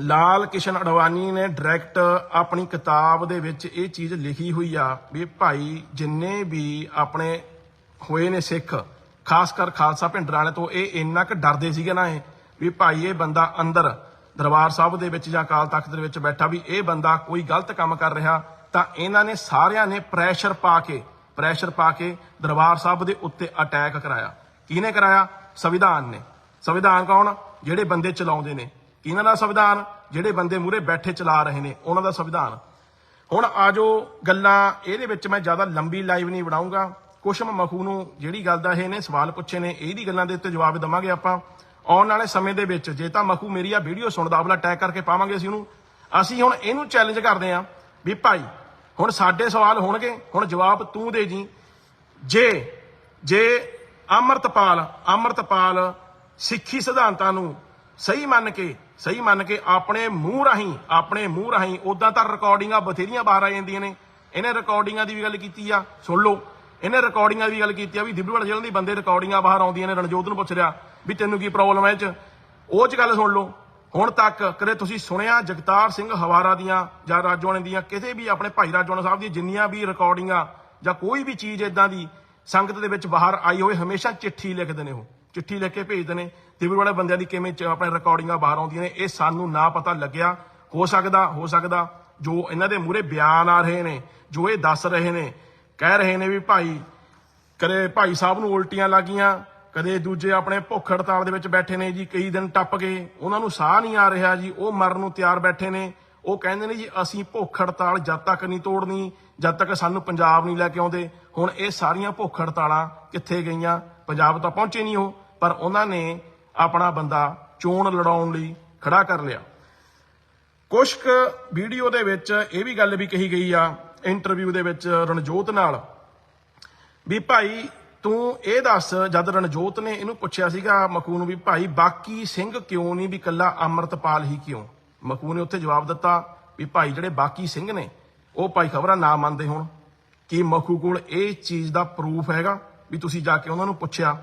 ਲਾਲ ਕਿਸ਼ਨ ਅਡਵਾਨੀ ਨੇ ਡਾਇਰੈਕਟ ਆਪਣੀ ਕਿਤਾਬ ਦੇ ਵਿੱਚ ਇਹ ਚੀਜ਼ ਲਿਖੀ ਹੋਈ ਆ ਵੀ ਭਾਈ ਜਿੰਨੇ ਵੀ ਆਪਣੇ ਹੋਏ ਨੇ ਸਿੱਖ ਖਾਸ ਕਰ ਖਾਲਸਾ ਭਿੰਡਰਾਂ ਤੋਂ ਇਹ ਇੰਨਾ ਕੁ ਡਰਦੇ ਸੀਗੇ ਨਾ ਇਹ ਵੀ ਭਾਈ ਇਹ ਬੰਦਾ ਅੰਦਰ ਦਰਬਾਰ ਸਾਹਿਬ ਦੇ ਵਿੱਚ ਜਾਂ ਅਕਾਲ ਤਖਤ ਦੇ ਵਿੱਚ ਬੈਠਾ ਵੀ ਇਹ ਬੰਦਾ ਕੋਈ ਗਲਤ ਕੰਮ ਕਰ ਰਿਹਾ ਤਾਂ ਇਹਨਾਂ ਨੇ ਸਾਰਿਆਂ ਨੇ ਪ੍ਰੈਸ਼ਰ ਪਾ ਕੇ ਪ੍ਰੈਸ਼ਰ ਪਾ ਕੇ ਦਰਬਾਰ ਸਾਹਿਬ ਦੇ ਉੱਤੇ ਅਟੈਕ ਕਰਾਇਆ। ਕਿਹਨੇ ਕਰਾਇਆ? ਸੰਵਿਧਾਨ ਨੇ। ਸੰਵਿਧਾਨ ਕੌਣ? ਜਿਹੜੇ ਬੰਦੇ ਚਲਾਉਂਦੇ ਨੇ। ਕਿਹਨਾਂ ਦਾ ਸੰਵਿਧਾਨ? ਜਿਹੜੇ ਬੰਦੇ ਮੂਰੇ ਬੈਠੇ ਚਲਾ ਰਹੇ ਨੇ, ਉਹਨਾਂ ਦਾ ਸੰਵਿਧਾਨ। ਹੁਣ ਆਜੋ ਗੱਲਾਂ ਇਹਦੇ ਵਿੱਚ ਮੈਂ ਜ਼ਿਆਦਾ ਲੰਬੀ ਲਾਈਵ ਨਹੀਂ ਬਣਾਉਂਗਾ। ਕੁਸ਼ਮ ਮਖੂ ਨੂੰ ਜਿਹੜੀ ਗੱਲ ਦਾ ਇਹਨੇ ਸਵਾਲ ਪੁੱਛੇ ਨੇ, ਇਹਦੀ ਗੱਲਾਂ ਦੇ ਉੱਤੇ ਜਵਾਬ ਦਵਾਂਗੇ ਆਪਾਂ। ਆਉਣ ਵਾਲੇ ਸਮੇਂ ਦੇ ਵਿੱਚ ਜੇ ਤਾਂ ਮਖੂ ਮੇਰੀ ਆ ਵੀਡੀਓ ਸੁਣਦਾ ਅਗਲਾ ਟੈਗ ਕਰਕੇ ਪਾਵਾਂਗੇ ਅਸੀਂ ਉਹਨੂੰ। ਅਸੀਂ ਹੁਣ ਇਹਨੂੰ ਚੈਲੰਜ ਕਰਦੇ ਆਂ ਵੀ ਭਾਈ, ਹੁਣ ਸਾਡੇ ਸਵਾਲ ਹੋਣਗੇ, ਹੁਣ ਜਵਾਬ ਤੂੰ ਦੇ ਜੀ। ਜੇ ਜੇ ਅਮਰਤਪਾਲ ਅਮਰਤਪਾਲ ਸਿੱਖੀ ਸਿਧਾਂਤਾਂ ਨੂੰ ਸਹੀ ਮੰਨ ਕੇ, ਸਹੀ ਮੰਨ ਕੇ ਆਪਣੇ ਮੂੰਹ ਰਾਹੀਂ, ਆਪਣੇ ਮੂੰਹ ਰਾਹੀਂ ਉਦਾਂ ਤਾਂ ਰਿਕਾਰਡਿੰਗਾਂ ਬਥੇਰੀਆਂ ਬਾਹਰ ਆ ਜਾਂਦੀਆਂ ਨੇ। ਇਹਨੇ ਰਿਕਾਰਡਿੰਗਾਂ ਦੀ ਵੀ ਗੱਲ ਕੀਤੀ ਆ, ਸੁਣ ਲਓ। ਇਹਨੇ ਰਿਕਾਰਡਿੰਗਾਂ ਦੀ ਗੱਲ ਕੀਤੀ ਆ ਵੀ ਦਿਬੜਵਾਲ ਜੇਲ੍ਹ ਦੀ ਬੰਦੇ ਰਿਕਾਰਡਿੰਗਾਂ ਬਾਹਰ ਆਉਂਦੀਆਂ ਨੇ, ਰਣਜੋਤ ਨੂੰ ਪੁੱਛ ਰਿਹਾ ਵੀ ਤੈਨੂੰ ਕੀ ਪ੍ਰੋਬਲਮ ਹੈ ਇਹ ਚ? ਉਹ ਚ ਗੱਲ ਸੁਣ ਲਓ। ਹੁਣ ਤੱਕ ਕਦੇ ਤੁਸੀਂ ਸੁਣਿਆ ਜਗਤਾਰ ਸਿੰਘ ਹਵਾਰਾ ਦੀਆਂ ਜਾਂ ਰਾਜੋਆਣੇ ਦੀਆਂ ਕਿਤੇ ਵੀ ਆਪਣੇ ਭਾਈ ਰਾਜੋਆਣਾ ਸਾਹਿਬ ਦੀਆਂ ਜਿੰਨੀਆਂ ਵੀ ਰਿਕਾਰਡਿੰਗਾਂ ਜਾਂ ਕੋਈ ਵੀ ਚੀਜ਼ ਇਦਾਂ ਦੀ ਸੰਗਤ ਦੇ ਵਿੱਚ ਬਾਹਰ ਆਈ ਹੋਏ ਹਮੇਸ਼ਾ ਚਿੱਠੀ ਲਿਖਦੇ ਨੇ ਉਹ। ਚਿੱਠੀ ਲਿਖ ਕੇ ਭੇਜਦੇ ਨੇ। ਦਿਵਰ ਵਾਲੇ ਬੰਦਿਆਂ ਦੀ ਕਿਵੇਂ ਆਪਣੇ ਰਿਕਾਰਡਿੰਗਾਂ ਬਾਹਰ ਆਉਂਦੀਆਂ ਨੇ, ਇਹ ਸਾਨੂੰ ਨਾ ਪਤਾ ਲੱਗਿਆ। ਹੋ ਸਕਦਾ ਹੋ ਸਕਦਾ ਜੋ ਇਹਨਾਂ ਦੇ ਮੂਹਰੇ ਬਿਆਨ ਆ ਰਹੇ ਨੇ, ਜੋ ਇਹ ਦੱਸ ਰਹੇ ਨੇ ਕਹਿ ਰਹੇ ਨੇ ਵੀ ਭਾਈ, ਕਦੇ ਭਾਈ ਸਾਹਿਬ ਨੂੰ ਉਲਟੀਆਂ ਲੱਗੀਆਂ, ਕਦੇ ਦੂਜੇ ਆਪਣੇ ਭੁੱਖ ਹੜਤਾਲ ਦੇ ਵਿੱਚ ਬੈਠੇ ਨੇ ਜੀ, ਕਈ ਦਿਨ ਟੱਪ ਗਏ ਉਹਨਾਂ ਨੂੰ ਸਾਹ ਨਹੀਂ ਆ ਰਿਹਾ ਜੀ, ਉਹ ਮਰਨ ਨੂੰ ਤਿਆਰ ਬੈਠੇ ਨੇ। ਉਹ ਕਹਿੰਦੇ ਨੇ ਜੀ, ਅਸੀਂ ਭੁੱਖ ਹੜਤਾਲ ਜਦ ਤੱਕ ਨਹੀਂ ਤੋੜਨੀ, ਜਦ ਤੱਕ ਸਾਨੂੰ ਪੰਜਾਬ ਨਹੀਂ ਲੈ ਕੇ ਆਉਂਦੇ, ਹੁਣ ਇਹ ਸਾਰੀਆਂ ਭੁੱਖ ਹੜਤਾਲਾਂ ਕਿੱਥੇ ਗਈਆਂ? ਪੰਜਾਬ ਤਾਂ ਪਹੁੰਚੇ ਨਹੀਂ ਉਹ, ਪਰ ਉਹਨਾਂ ਨੇ ਆਪਣਾ ਬੰਦਾ ਚੋਣ ਲੜਾਉਣ ਲਈ ਖੜਾ ਕਰ ਲਿਆ। ਕੁਝ ਕੁ ਵੀਡੀਓ ਦੇ ਵਿੱਚ ਇਹ ਵੀ ਗੱਲ ਵੀ ਕਹੀ ਗਈ ਆ ਇੰਟਰਵਿਊ ਦੇ ਵਿੱਚ ਰਣਜੋਤ ਨਾਲ। ਵੀ ਭਾਈ, ਤੂੰ ਇਹ ਦੱਸ, ਜਦ ਰਣਜੋਤ ਨੇ ਇਹਨੂੰ ਪੁੱਛਿਆ ਸੀਗਾ ਮਕੂ ਨੂੰ ਵੀ, ਭਾਈ, ਬਾਕੀ ਸਿੰਘ ਕਿਉਂ ਨਹੀਂ ਵੀ ਕੱਲਾ ਅਮਰਤਪਾਲ ਹੀ ਕਿਉਂ? ਮਕੂ ਨੇ ਉੱਥੇ ਜਵਾਬ ਦਿੱਤਾ ਵੀ ਭਾਈ, ਜਿਹੜੇ ਬਾਕੀ ਸਿੰਘ ਨੇ, ਉਹ ਭਾਈ ਖਬਰਾਂ ਨਾ ਮੰਨਦੇ ਹੋਣ। ਕਿ ਮਕੂ ਕੋਲ ਇਹ ਚੀਜ਼ ਦਾ ਪ੍ਰੂਫ ਹੈਗਾ ਵੀ ਤੁਸੀਂ ਜਾ ਕੇ ਉਹਨਾਂ ਨੂੰ ਪੁੱਛਿਆ?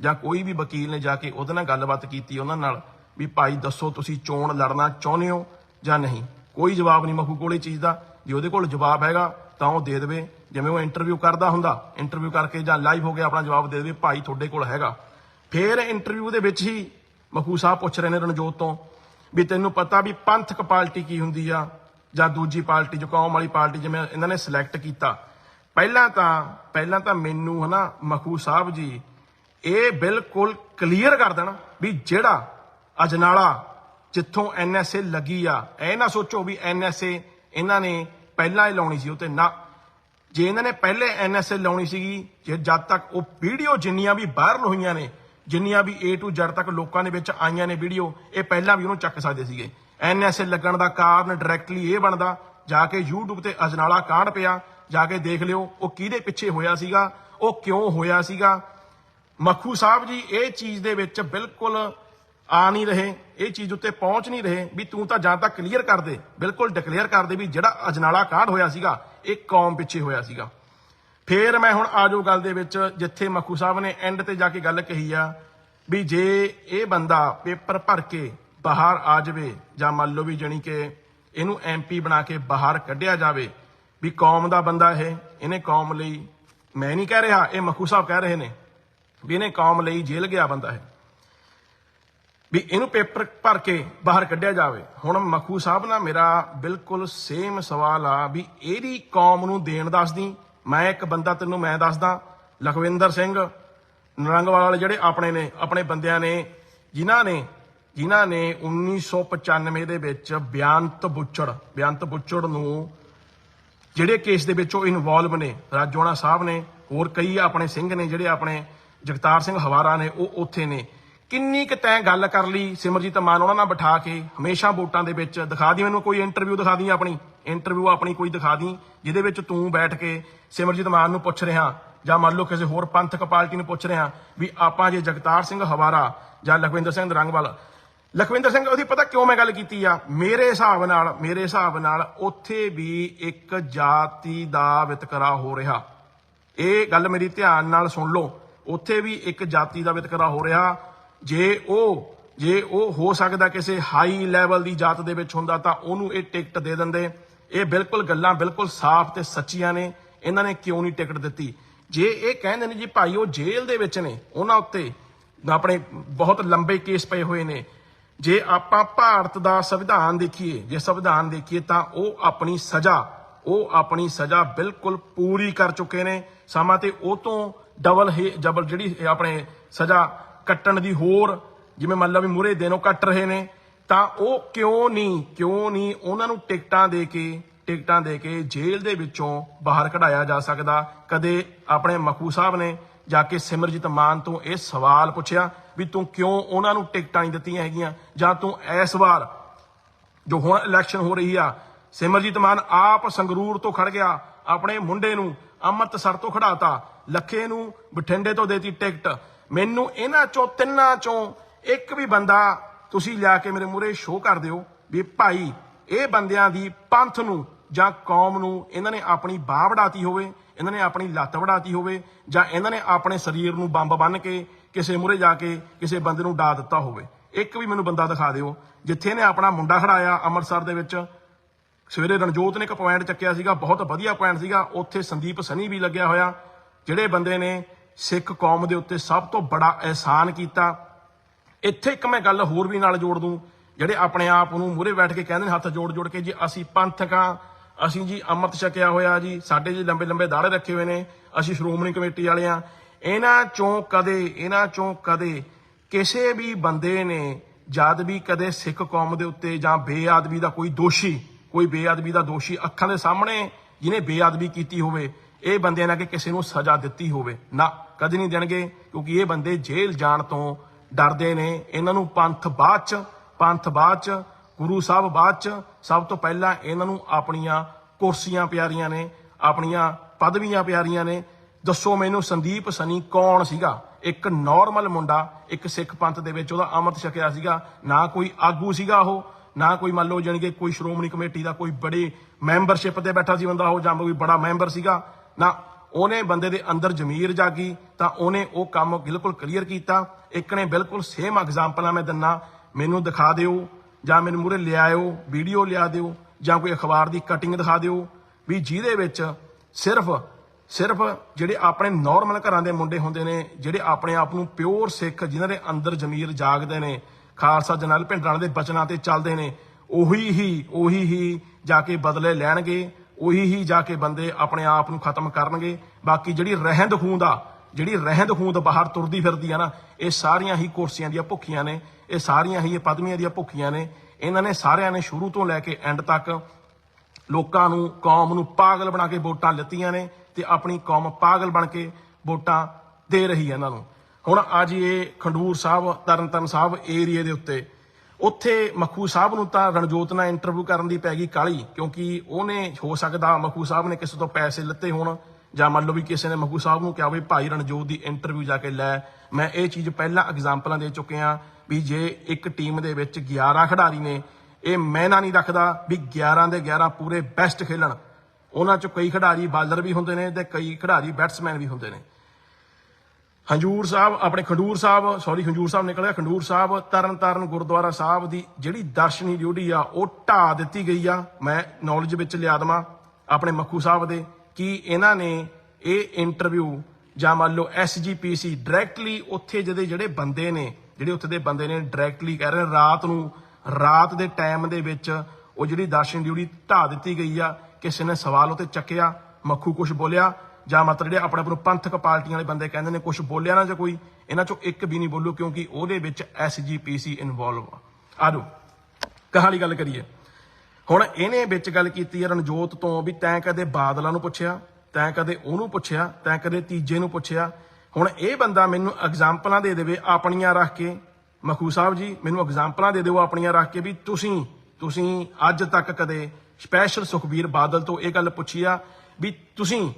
ਜਾਂ ਕੋਈ ਵੀ ਵਕੀਲ ਨੇ ਜਾ ਕੇ ਉਹਦੇ ਨਾਲ ਗੱਲਬਾਤ ਕੀਤੀ ਉਹਨਾਂ ਨਾਲ ਵੀ ਭਾਈ, ਦੱਸੋ ਤੁਸੀਂ ਚੋਣ ਲੜਨਾ ਚਾਹੁੰਦੇ ਹੋ ਜਾਂ ਨਹੀਂ? ਕੋਈ ਜਵਾਬ ਨਹੀਂ ਮਖੂ ਕੋਲ ਇਹ ਚੀਜ਼ ਦਾ। ਜੇ ਉਹਦੇ ਕੋਲ ਜਵਾਬ ਹੈਗਾ, ਤਾਂ ਉਹ ਦੇ ਦੇਵੇ। ਜਿਵੇਂ ਉਹ ਇੰਟਰਵਿਊ ਕਰਦਾ ਹੁੰਦਾ ਇੰਟਰਵਿਊ ਕਰਕੇ ਜਾਂ ਲਾਈਵ ਹੋ ਕੇ ਆਪਣਾ ਜਵਾਬ ਦੇ ਦੇਵੇ, ਭਾਈ ਤੁਹਾਡੇ ਕੋਲ ਹੈਗਾ। ਫਿਰ ਇੰਟਰਵਿਊ ਦੇ ਵਿੱਚ ਹੀ ਮਖੂ ਸਾਹਿਬ ਪੁੱਛ ਰਹੇ ਨੇ ਰਣਜੋਤ ਤੋਂ ਵੀ ਤੈਨੂੰ ਪਤਾ ਵੀ ਪੰਥਕ ਪਾਰਟੀ ਕੀ ਹੁੰਦੀ ਆ ਜਾਂ ਦੂਜੀ ਪਾਰਟੀ ਜੋ ਕੌਮ ਵਾਲੀ ਪਾਰਟੀ ਜਿਵੇਂ ਇਹਨਾਂ ਨੇ ਸਿਲੈਕਟ ਕੀਤਾ। ਪਹਿਲਾਂ ਤਾਂ ਪਹਿਲਾਂ ਤਾਂ ਮੈਨੂੰ ਹਨਾ ਮਖੂ ਸਾਹਿਬ ਜੀ, ਇਹ ਬਿਲਕੁਲ ਕਲੀਅਰ ਕਰ ਦੇਣ ਵੀ ਜਿਹੜਾ ਅਜਨਾਲਾ ਜਿੱਥੋਂ ਐਨਐਸਏ ਲੱਗੀ ਆ, ਇਹ ਨਾ ਸੋਚੋ ਵੀ ਐਨਐਸਏ ਇਹਨਾਂ ਨੇ ਪਹਿਲਾਂ ਹੀ ਲਾਉਣੀ ਸੀ ਉਹ ਤੇ ਨਾ। ਜੇ ਇਹਨਾਂ ਨੇ ਪਹਿਲੇ ਐਨਐਸਏ ਲਾਉਣੀ ਸੀਗੀ, ਜੇ ਜਦ ਤੱਕ ਉਹ ਵੀਡੀਓ ਜਿੰਨੀਆਂ ਵੀ ਵਾਇਰਲ ਹੋਈਆਂ ਨੇ, ਜਿੰਨੀਆਂ ਵੀ A ਟੂ Z ਤੱਕ ਲੋਕਾਂ ਦੇ ਵਿੱਚ ਆਈਆਂ ਨੇ ਵੀਡੀਓ, ਇਹ ਪਹਿਲਾਂ ਵੀ ਉਹਨੂੰ ਚੱਕ ਸਕਦੇ ਸੀਗੇ। ਐਨਐਸਏ ਲੱਗਣ ਦਾ ਕਾਰਨ ਡਾਇਰੈਕਟਲੀ ਇਹ ਬਣਦਾ, ਜਾ ਕੇ YouTube ਤੇ ਅਜਨਾਲਾ ਕਾਂਡ ਪਿਆ, ਜਾ ਕੇ ਦੇਖ ਲਿਓ, ਉਹ ਕਿਹਦੇ ਪਿੱਛੇ ਹੋਇਆ ਸੀਗਾ, ਉਹ ਕਿਉਂ ਹੋਇਆ ਸੀਗਾ। ਮੱਖੂ ਸਾਹਿਬ ਜੀ, ਇਹ ਚੀਜ਼ ਦੇ ਵਿੱਚ ਬਿਲਕੁਲ ਆ ਨਹੀਂ ਰਹੇ, ਇਹ ਚੀਜ਼ ਉੱਤੇ ਪਹੁੰਚ ਨਹੀਂ ਰਹੇ ਵੀ ਤੂੰ ਤਾਂ ਜਾਂ ਤਾਂ ਕਲੀਅਰ ਕਰ ਦੇ, ਬਿਲਕੁਲ ਡਿਕਲੇਅਰ ਕਰ ਦੇ ਵੀ ਜਿਹੜਾ ਅਜਨਾਲਾ ਕਾਂਡ ਹੋਇਆ ਸੀਗਾ, ਇਹ ਕੌਮ ਪਿੱਛੇ ਹੋਇਆ ਸੀਗਾ। ਫੇਰ ਮੈਂ ਹੁਣ ਆਜੋ ਗੱਲ ਦੇ ਵਿੱਚ, ਜਿੱਥੇ ਮੱਖੂ ਸਾਹਿਬ ਨੇ ਐਂਡ ਤੇ ਜਾ ਕੇ ਗੱਲ ਕਹੀ ਆ ਵੀ ਜੇ ਇਹ ਬੰਦਾ ਪੇਪਰ ਭਰ ਕੇ ਬਾਹਰ ਆ ਜਾਵੇ, ਜਾਂ ਮੰਨ ਲਓ ਵੀ ਜਣੀ ਕਿ ਇਹਨੂੰ ਐਮਪੀ ਬਣਾ ਕੇ ਬਾਹਰ ਕੱਢਿਆ ਜਾਵੇ, ਵੀ ਕੌਮ ਦਾ ਬੰਦਾ ਇਹ, ਇਹਨੇ ਕੌਮ ਲਈ, ਮੈਂ ਨਹੀਂ ਕਹਿ ਰਿਹਾ, ਇਹ ਮੱਖੂ ਸਾਹਿਬ ਕਹਿ ਰਹੇ ਨੇ ਵੀ ਇਹਨੇ ਕੌਮ ਲਈ ਜੇਲ੍ਹ ਗਿਆ ਬੰਦਾ ਹੈ ਵੀ ਇਹਨੂੰ ਪੇਪਰ ਭਰ ਕੇ ਬਾਹਰ ਕੱਢਿਆ ਜਾਵੇ। ਹੁਣ ਮੱਖੂ ਸਾਹਿਬ ਨਾਲ ਮੇਰਾ ਬਿਲਕੁਲ ਸੇਮ ਸਵਾਲ ਆ ਵੀ ਇਹਦੀ ਕੌਮ ਨੂੰ ਦੇਣ ਦੱਸਦੀ। ਮੈਂ ਇੱਕ ਬੰਦਾ ਤੈਨੂੰ ਮੈਂ ਦੱਸਦਾ, ਲਖਵਿੰਦਰ ਸਿੰਘ, ਨਰੰਗਵਾਲ ਵਾਲੇ ਜਿਹੜੇ ਆਪਣੇ ਨੇ, ਆਪਣੇ ਬੰਦਿਆਂ ਨੇ, ਜਿਨ੍ਹਾਂ ਨੇ ਜਿਨ੍ਹਾਂ ਨੇ 1995 ਦੇ ਵਿੱਚ ਬਿਆਨਤ ਬੁੱਚੜ ਬਿਆਨਤ ਬੁੱਚੜ ਨੂੰ ਜਿਹੜੇ ਕੇਸ ਦੇ ਵਿੱਚ ਉਹ ਇਨਵੋਲਵ ਨੇ, ਰਾਜੋਣਾ ਸਾਹਿਬ ਨੇ, ਹੋਰ ਕਈ ਆਪਣੇ ਸਿੰਘ ਨੇ ਜਿਹੜੇ ਆਪਣੇ ਜਗਤਾਰ ਸਿੰਘ ਹਵਾਰਾ ਨੇ, ਉਹ ਉੱਥੇ ਨੇ। ਕਿੰਨੀ ਕੁ ਤੈਂ ਗੱਲ ਕਰ ਲਈ ਸਿਮਰਜੀਤ ਮਾਨ ਉਹਨਾਂ ਨਾਲ ਬਿਠਾ ਕੇ? ਹਮੇਸ਼ਾ ਵੋਟਾਂ ਦੇ ਵਿੱਚ ਦਿਖਾ ਦੀ ਮੈਨੂੰ ਕੋਈ ਇੰਟਰਵਿਊ ਦਿਖਾ ਦੀ ਆਪਣੀ। ਇੰਟਰਵਿਊ ਆਪਣੀ ਕੋਈ ਦਿਖਾ ਦੀ, ਜਿਹਦੇ ਵਿੱਚ ਤੂੰ ਬੈਠ ਕੇ ਸਿਮਰਜੀਤ ਮਾਨ ਨੂੰ ਪੁੱਛ ਰਿਹਾ, ਜਾਂ ਮੰਨ ਲਓ ਕਿਸੇ ਹੋਰ ਪੰਥਕ ਪਾਰਟੀ ਨੂੰ ਪੁੱਛ ਰਿਹਾ ਵੀ ਆਪਾਂ ਜੇ ਜਗਤਾਰ ਸਿੰਘ ਹਵਾਰਾ ਜਾਂ ਲਖਵਿੰਦਰ ਸਿੰਘ ਦਰੰਗਵਾਲ, ਲਖਵਿੰਦਰ ਸਿੰਘ ਉਹਦੀ ਪਤਾ ਕਿਉਂ ਮੈਂ ਗੱਲ ਕੀਤੀ ਆ? ਮੇਰੇ ਹਿਸਾਬ ਨਾਲ, ਮੇਰੇ ਹਿਸਾਬ ਨਾਲ ਉੱਥੇ ਵੀ ਇੱਕ ਜਾਤੀ ਦਾ ਵਿਤਕਰਾ ਹੋ ਰਿਹਾ। ਇਹ ਗੱਲ ਮੇਰੀ ਧਿਆਨ ਨਾਲ ਸੁਣ ਲਓ। ਉੱਥੇ ਵੀ ਇੱਕ ਜਾਤੀ ਦਾ ਵਿਤਕਰਾ ਹੋ ਰਿਹਾ। ਜੇ ਉਹ ਜੇ ਉਹ ਹੋ ਸਕਦਾ ਕਿਸੇ ਹਾਈ ਲੈਵਲ ਦੀ ਜਾਤ ਦੇ ਵਿੱਚ ਹੁੰਦਾ ਤਾਂ ਉਹਨੂੰ ਇਹ ਟਿਕਟ ਦੇ ਦਿੰਦੇ। ਇਹ ਬਿਲਕੁਲ ਗੱਲਾਂ ਬਿਲਕੁਲ ਸਾਫ਼ ਤੇ ਸੱਚੀਆਂ ਨੇ। ਇਹਨਾਂ ਨੇ ਕਿਉਂ ਨਹੀਂ ਟਿਕਟ ਦਿੱਤੀ? ਜੇ ਇਹ ਕਹਿੰਦੇ ਨੇ ਜੀ ਭਾਈ ਉਹ ਜੇਲ੍ਹ ਦੇ ਵਿੱਚ ਨੇ, ਉਹਨਾਂ ਉੱਤੇ ਆਪਣੇ ਬਹੁਤ ਲੰਬੇ ਕੇਸ ਪਏ ਹੋਏ ਨੇ। ਜੇ ਆਪਾਂ ਭਾਰਤ ਦਾ ਸੰਵਿਧਾਨ ਦੇਖੀਏ, ਜੇ ਸੰਵਿਧਾਨ ਦੇਖੀਏ ਤਾਂ ਉਹ ਆਪਣੀ ਸਜ਼ਾ, ਉਹ ਆਪਣੀ ਸਜ਼ਾ ਬਿਲਕੁਲ ਪੂਰੀ ਕਰ ਚੁੱਕੇ ਨੇ। ਸਮਾਂ ਤੇ ਉਹ ਤੋਂ ਡਬਲ ਹੀ ਡਬਲ ਜਿਹੜੀ ਆਪਣੇ ਸਜ਼ਾ ਕੱਟਣ ਦੀ ਹੋਰ, ਜਿਵੇਂ ਮੰਨ ਲਓ ਵੀ ਮੂਰੇ ਦਿਨੋਂ ਕੱਟ ਰਹੇ ਨੇ, ਤਾਂ ਉਹ ਕਿਉਂ ਨਹੀਂ ਕਿਉਂ ਨਹੀਂ ਉਹਨਾਂ ਨੂੰ ਟਿਕਟਾਂ ਦੇ ਕੇ, ਟਿਕਟਾਂ ਦੇ ਕੇ ਜੇਲ੍ਹ ਦੇ ਵਿੱਚੋਂ ਬਾਹਰ ਕਢਾਇਆ ਜਾ ਸਕਦਾ? ਕਦੇ ਆਪਣੇ ਮਖੂ ਸਾਹਿਬ ਨੇ ਜਾ ਕੇ ਸਿਮਰਜੀਤ ਮਾਨ ਤੋਂ ਇਹ ਸਵਾਲ ਪੁੱਛਿਆ ਵੀ ਤੂੰ ਕਿਉਂ ਉਹਨਾਂ ਨੂੰ ਟਿਕਟਾਂ ਨਹੀਂ ਦਿੱਤੀਆਂ ਹੈਗੀਆਂ? ਜਾਂ ਤੂੰ ਇਸ ਵਾਰ ਜੋ ਹੁਣ ਇਲੈਕਸ਼ਨ ਹੋ ਰਹੀ ਆ, ਸਿਮਰਜੀਤ ਮਾਨ ਆਪ ਸੰਗਰੂਰ ਤੋਂ ਖੜ ਗਿਆ, ਆਪਣੇ ਮੁੰਡੇ ਨੂੰ ਅੰਮ੍ਰਿਤਸਰ ਤੋਂ ਖੜਾਤਾ ਲੱਖੇ ਨੂੰ ਬਠਿੰਡੇ ਤੋਂ ਦੇਤੀ ਟਿਕਟ ਮੈਨੂੰ ਇਹਨਾਂ ਚੋਂ ਤਿੰਨਾਂ ਚੋਂ ਇੱਕ ਵੀ ਬੰਦਾ ਤੁਸੀਂ ਲਿਆ ਕੇ ਮੇਰੇ ਮੂਹਰੇ ਸ਼ੋਅ ਕਰ ਦਿਓ ਵੀ ਭਾਈ, ਇਹ ਬੰਦਿਆਂ ਦੀ ਪੰਥ ਨੂੰ ਜਾਂ ਕੌਮ ਨੂੰ ਇਹਨਾਂ ਨੇ ਆਪਣੀ ਬਾਹ ਵੜਾਤੀ ਹੋਵੇ, ਇਹਨਾਂ ਨੇ ਆਪਣੀ ਲੱਤ ਵੜਾਤੀ ਹੋਵੇ ਜਾਂ ਇਹਨਾਂ ਨੇ ਆਪਣੇ ਸਰੀਰ ਨੂੰ ਬੰਬ ਬੰਨ ਕੇ ਕਿਸੇ ਮੂਹਰੇ ਜਾ ਕੇ ਕਿਸੇ ਬੰਦੇ ਨੂੰ ਡਾ ਦਿੱਤਾ ਹੋਵੇ। ਇੱਕ ਵੀ ਮੈਨੂੰ ਬੰਦਾ ਦਿਖਾ ਦਿਓ, ਜਿੱਥੇ ਇਹਨੇ ਆਪਣਾ ਮੁੰਡਾ ਖੜਾਇਆ ਅੰਮ੍ਰਿਤਸਰ ਦੇ ਵਿੱਚ। ਸਵੇਰੇ ਰਣਜੋਤ ਨੇ ਇੱਕ ਪੁਆਇੰਟ ਚੱਕਿਆ ਸੀਗਾ, ਬਹੁਤ ਵਧੀਆ ਪੁਆਇੰਟ ਸੀਗਾ, ਉੱਥੇ ਸੰਦੀਪ ਸਨੀ ਵੀ ਲੱਗਿਆ ਹੋਇਆ, ਜਿਹੜੇ ਬੰਦੇ ਨੇ ਸਿੱਖ ਕੌਮ ਦੇ ਉੱਤੇ ਸਭ ਤੋਂ ਬੜਾ ਅਹਿਸਾਨ ਕੀਤਾ। ਇੱਥੇ ਇੱਕ ਮੈਂ ਗੱਲ ਹੋਰ ਵੀ ਨਾਲ ਜੋੜ ਦੂੰ, ਜਿਹੜੇ ਆਪਣੇ ਆਪ ਨੂੰ ਮੂਹਰੇ ਬੈਠ ਕੇ ਕਹਿੰਦੇ ਨੇ ਹੱਥ ਜੋੜ ਜੋੜ ਕੇ, ਜੀ ਅਸੀਂ ਪੰਥਕਾਂ ਅਸੀਂ ਜੀ ਅੰਮ੍ਰਿਤ ਛਕਿਆ ਹੋਇਆ ਜੀ, ਸਾਡੇ ਜੀ ਲੰਬੇ ਲੰਬੇ ਦਾੜੇ ਰੱਖੇ ਹੋਏ ਨੇ, ਅਸੀਂ ਸ਼੍ਰੋਮਣੀ ਕਮੇਟੀ ਵਾਲੇ ਆ ਇਹਨਾਂ ਚੋਂ ਕਦੇ, ਇਹਨਾਂ ਚੋਂ ਕਦੇ ਕਿਸੇ ਵੀ ਬੰਦੇ ਨੇ ਜਦ ਵੀ ਕਦੇ ਸਿੱਖ ਕੌਮ ਦੇ ਉੱਤੇ ਜਾਂ ਬੇਅਦਬੀ ਦਾ ਕੋਈ ਦੋਸ਼ੀ, ਕੋਈ ਬੇਅਦਬੀ ਦਾ ਦੋਸ਼ੀ ਅੱਖਾਂ ਦੇ ਸਾਹਮਣੇ ਜਿਹਨੇ ਬੇਅਦਬੀ ਕੀਤੀ ਹੋਵੇ ਇਹ ਬੰਦਿਆਂ ਨੇ ਕਿ ਕਿਸੇ ਨੂੰ ਸਜ਼ਾ ਦਿੱਤੀ ਹੋਵੇ। ਨਾ, ਕਦੇ ਨਹੀਂ ਦੇਣਗੇ, ਕਿਉਂਕਿ ਇਹ ਬੰਦੇ ਜੇਲ੍ਹ ਜਾਣ ਤੋਂ ਡਰਦੇ ਨੇ। ਇਹਨਾਂ ਨੂੰ ਪੰਥ ਬਾਅਦ ਚ, ਪੰਥ ਬਾਅਦ ਚ, ਗੁਰੂ ਸਾਹਿਬ ਬਾਅਦ ਚ, ਸਭ ਤੋਂ ਪਹਿਲਾਂ ਇਹਨਾਂ ਨੂੰ ਆਪਣੀਆਂ ਕੁਰਸੀਆਂ ਪਿਆਰੀਆਂ ਨੇ, ਆਪਣੀਆਂ ਪਦਵੀਆਂ ਪਿਆਰੀਆਂ ਨੇ। ਦੱਸੋ ਮੈਨੂੰ ਸੰਦੀਪ ਸਨੀ ਕੌਣ ਸੀਗਾ? ਇੱਕ ਨਾਰਮਲ ਮੁੰਡਾ, ਇੱਕ ਸਿੱਖ ਪੰਥ ਦੇ ਵਿੱਚ, ਉਹਦਾ ਅੰਮ੍ਰਿਤ ਛਕਿਆ ਸੀਗਾ। ਨਾ ਕੋਈ ਆਗੂ ਸੀਗਾ ਉਹ, ਨਾ ਕੋਈ ਮੰਨ ਲਓ ਜਾਣੀ ਕਿ ਕੋਈ ਸ਼੍ਰੋਮਣੀ ਕਮੇਟੀ ਦਾ ਕੋਈ ਬੜੇ ਮੈਂਬਰਸ਼ਿਪ ਤੇ ਬੈਠਾ ਸੀ ਬੰਦਾ ਉਹ, ਜਾਂ ਕੋਈ ਬੜਾ ਮੈਂਬਰ ਸੀਗਾ। ਨਾ, ਉਹਨੇ ਬੰਦੇ ਦੇ ਅੰਦਰ ਜ਼ਮੀਰ ਜਾਗੀ, ਤਾਂ ਉਹਨੇ ਉਹ ਕੰਮ ਬਿਲਕੁਲ ਕਲੀਅਰ ਕੀਤਾ। ਇੱਕ ਨੇ ਬਿਲਕੁਲ ਸੇਮ ਐਗਜ਼ਾਮਪਲਾਂ ਮੈਂ ਦਿੰਨਾ। ਮੈਨੂੰ ਦਿਖਾ ਦਿਓ, ਜਾਂ ਮੈਨੂੰ ਮੂਰੇ ਲਿਆਇਓ ਵੀਡੀਓ ਲਿਆ ਦਿਓ, ਜਾਂ ਕੋਈ ਅਖਬਾਰ ਦੀ ਕਟਿੰਗ ਦਿਖਾ ਦਿਓ। ਵੀ ਜਿਹਦੇ ਵਿੱਚ ਸਿਰਫ ਸਿਰਫ ਜਿਹੜੇ ਆਪਣੇ ਨਾਰਮਲ ਘਰਾਂ ਦੇ ਮੁੰਡੇ ਹੁੰਦੇ ਨੇ, ਜਿਹੜੇ ਆਪਣੇ ਆਪ ਨੂੰ ਪਿਓਰ ਸਿੱਖ, ਜਿਨ੍ਹਾਂ ਦੇ ਅੰਦਰ ਜ਼ਮੀਰ ਜਾਗਦੇ ਨੇ, ਖਾਲਸਾ ਜਨਰਲ ਭਿੰਡਰਾਂ ਦੇ ਬਚਨਾਂ ਤੇ ਚੱਲਦੇ ਨੇ, ਉਹੀ ਹੀ ਉਹੀ ਹੀ ਜਾ ਕੇ ਬਦਲੇ ਲੈਣਗੇ। ਉਹੀ ਹੀ ਜਾ ਕੇ ਬੰਦੇ ਆਪਣੇ ਆਪ ਨੂੰ ਖਤਮ ਕਰਨਗੇ। ਬਾਕੀ ਜਿਹੜੀ ਰਹਿੰਦ ਖੂੰਦ ਆ, ਜਿਹੜੀ ਰਹਿੰਦ ਖੂੰਦ ਬਾਹਰ ਤੁਰਦੀ ਫਿਰਦੀ ਆ ਨਾ, ਇਹ ਸਾਰੀਆਂ ਹੀ ਕੁਰਸੀਆਂ ਦੀਆਂ ਭੁੱਖੀਆਂ ਨੇ, ਇਹ ਸਾਰੀਆਂ ਹੀ ਇਹ ਪਦਵੀਆਂ ਦੀਆਂ ਭੁੱਖੀਆਂ ਨੇ। ਇਹਨਾਂ ਨੇ ਸਾਰਿਆਂ ਨੇ ਸ਼ੁਰੂ ਤੋਂ ਲੈ ਕੇ ਐਂਡ ਤੱਕ ਲੋਕਾਂ ਨੂੰ, ਕੌਮ ਨੂੰ ਪਾਗਲ ਬਣਾ ਕੇ ਵੋਟਾਂ ਲਿੱਤੀਆਂ ਨੇ ਤੇ ਆਪਣੀ ਕੌਮ ਪਾਗਲ ਬਣ ਕੇ ਵੋਟਾਂ ਦੇ ਰਹੀ ਹੈ ਇਹਨਾਂ ਨੂੰ। ਹੁਣ ਅੱਜ ਇਹ ਖੰਡੂਰ ਸਾਹਿਬ, ਤਰਨਤਨ ਸਾਹਿਬ ਏਰੀਏ ਦੇ ਉੱਤੇ ਉੱਥੇ ਮੱਖੂ ਸਾਹਿਬ ਨੂੰ ਤਾਂ ਰਣਜੋਤ ਨਾਲ ਇੰਟਰਵਿਊ ਕਰਨ ਦੀ ਪੈ ਗਈ ਕਾਲੀ ਕਿਉਂਕਿ ਉਹਨੇ ਹੋ ਸਕਦਾ ਮੱਖੂ ਸਾਹਿਬ ਨੇ ਕਿਸੇ ਤੋਂ ਪੈਸੇ ਲਿੱਤੇ ਹੋਣ, ਜਾਂ ਮੰਨ ਲਓ ਵੀ ਕਿਸੇ ਨੇ ਮੱਖੂ ਸਾਹਿਬ ਨੂੰ ਕਿਹਾ ਵੀ ਭਾਈ ਰਣਜੋਤ ਦੀ ਇੰਟਰਵਿਊ ਜਾ ਕੇ ਲੈ, ਮੈਂ ਇਹ ਚੀਜ਼ ਪਹਿਲਾਂ ਐਗਜ਼ਾਮਪਲਾਂ ਦੇ ਚੁੱਕਿਆ ਵੀ ਜੇ ਇੱਕ ਟੀਮ ਦੇ ਵਿੱਚ 11 ਖਿਡਾਰੀ ਨੇ, ਇਹ ਮੈਨਾ ਨਹੀਂ ਰੱਖਦਾ ਵੀ 11 ਦੇ 11 ਪੂਰੇ ਬੈਸਟ ਖੇਲਣ। ਉਹਨਾਂ ਚ ਕਈ ਖਿਡਾਰੀ ਬਾਲਰ ਵੀ ਹੁੰਦੇ ਨੇ ਤੇ ਕਈ ਖਿਡਾਰੀ ਬੈਟਸਮੈਨ ਵੀ ਹੁੰਦੇ ਨੇ। ਹੰਜੂਰ ਸਾਹਿਬ, ਆਪਣੇ ਖੰਡੂਰ ਸਾਹਿਬ ਸੌਰੀ ਹੰਜੂਰ ਸਾਹਿਬ ਨਿਕਲ ਗਿਆ ਖੰਡੂਰ ਸਾਹਿਬ ਤਰਨ ਤਾਰਨ ਗੁਰਦੁਆਰਾ ਸਾਹਿਬ ਦੀ ਜਿਹੜੀ ਦਰਸ਼ਨੀ ਡਿਊਟੀ ਆ, ਉਹ ਢਾ ਦਿੱਤੀ ਗਈ ਆ। ਮੈਂ ਨੌਲੇਜ ਵਿੱਚ ਲਿਆ ਦਵਾਂ ਆਪਣੇ ਮੱਖੂ ਸਾਹਿਬ ਦੇ ਕਿ ਇਹਨਾਂ ਨੇ ਇਹ ਇੰਟਰਵਿਊ ਜਾਂ ਮੰਨ ਲਓ ਐਸਜੀਪੀਸੀ ਡਾਇਰੈਕਟਲੀ ਉੱਥੇ ਜਿਹਦੇ ਜਿਹੜੇ ਬੰਦੇ ਨੇ, ਜਿਹੜੇ ਉੱਥੇ ਦੇ ਬੰਦੇ ਨੇ ਡਾਇਰੈਕਟਲੀ ਕਹਿ ਰਹੇ ਨੇ, ਰਾਤ ਨੂੰ, ਰਾਤ ਦੇ ਟਾਈਮ ਦੇ ਵਿੱਚ ਉਹ ਜਿਹੜੀ ਦਰਸ਼ਨ ਡਿਊਟੀ ਢਾ ਦਿੱਤੀ ਗਈ ਆ, ਕਿਸੇ ਨੇ ਸਵਾਲ ਉੱਤੇ ਚੱਕਿਆ, ਮੱਖੂ ਕੁਝ ਬੋਲਿਆ ਜਾਂ ਮਤਲਬ ਜਿਹੜੇ ਆਪਣੇ ਆਪ ਨੂੰ ਪੰਥਕ ਪਾਰਟੀਆਂ ਵਾਲੇ ਬੰਦੇ ਕਹਿੰਦੇ ਨੇ ਕੁਝ ਬੋਲਿਆ ਨਾ ਜੇ ਕੋਈ, ਇਹਨਾਂ ਚੋਂ ਇੱਕ ਵੀ ਨਹੀਂ ਬੋਲੂ ਕਿਉਂਕਿ ਉਹਦੇ ਵਿੱਚ ਐਸਜੀਪੀਸੀ ਇਨਵੋਲਵ ਆ। ਆਜੋ ਕਹਾਣੀ ਗੱਲ ਕਰੀਏ। ਹੁਣ ਇਹਨੇ ਵਿੱਚ ਗੱਲ ਕੀਤੀ ਹੈ ਰਣਜੋਤ ਤੋਂ ਵੀ ਤੈਂ ਕਦੇ ਬਾਦਲਾਂ ਨੂੰ ਪੁੱਛਿਆ, ਤੈਂ ਕਦੇ ਉਹਨੂੰ ਪੁੱਛਿਆ, ਤੈਂ ਕਦੇ ਤੀਜੇ ਨੂੰ ਪੁੱਛਿਆ। ਹੁਣ ਇਹ ਬੰਦਾ ਮੈਨੂੰ ਐਗਜ਼ਾਮਪਲਾਂ ਦੇ ਦੇਵੇ ਆਪਣੀਆਂ ਰੱਖ ਕੇ। ਮਖੂ ਸਾਹਿਬ ਜੀ, ਮੈਨੂੰ ਐਗਜ਼ਾਮਪਲਾਂ ਦੇ ਦਿਓ ਆਪਣੀਆਂ ਰੱਖ ਕੇ ਵੀ ਤੁਸੀਂ ਤੁਸੀਂ ਅੱਜ ਤੱਕ ਕਦੇ ਸਪੈਸ਼ਲ ਸੁਖਬੀਰ ਬਾਦਲ ਤੋਂ ਇਹ ਗੱਲ ਪੁੱਛੀ ਆ ਵੀ ਤੁਸੀਂ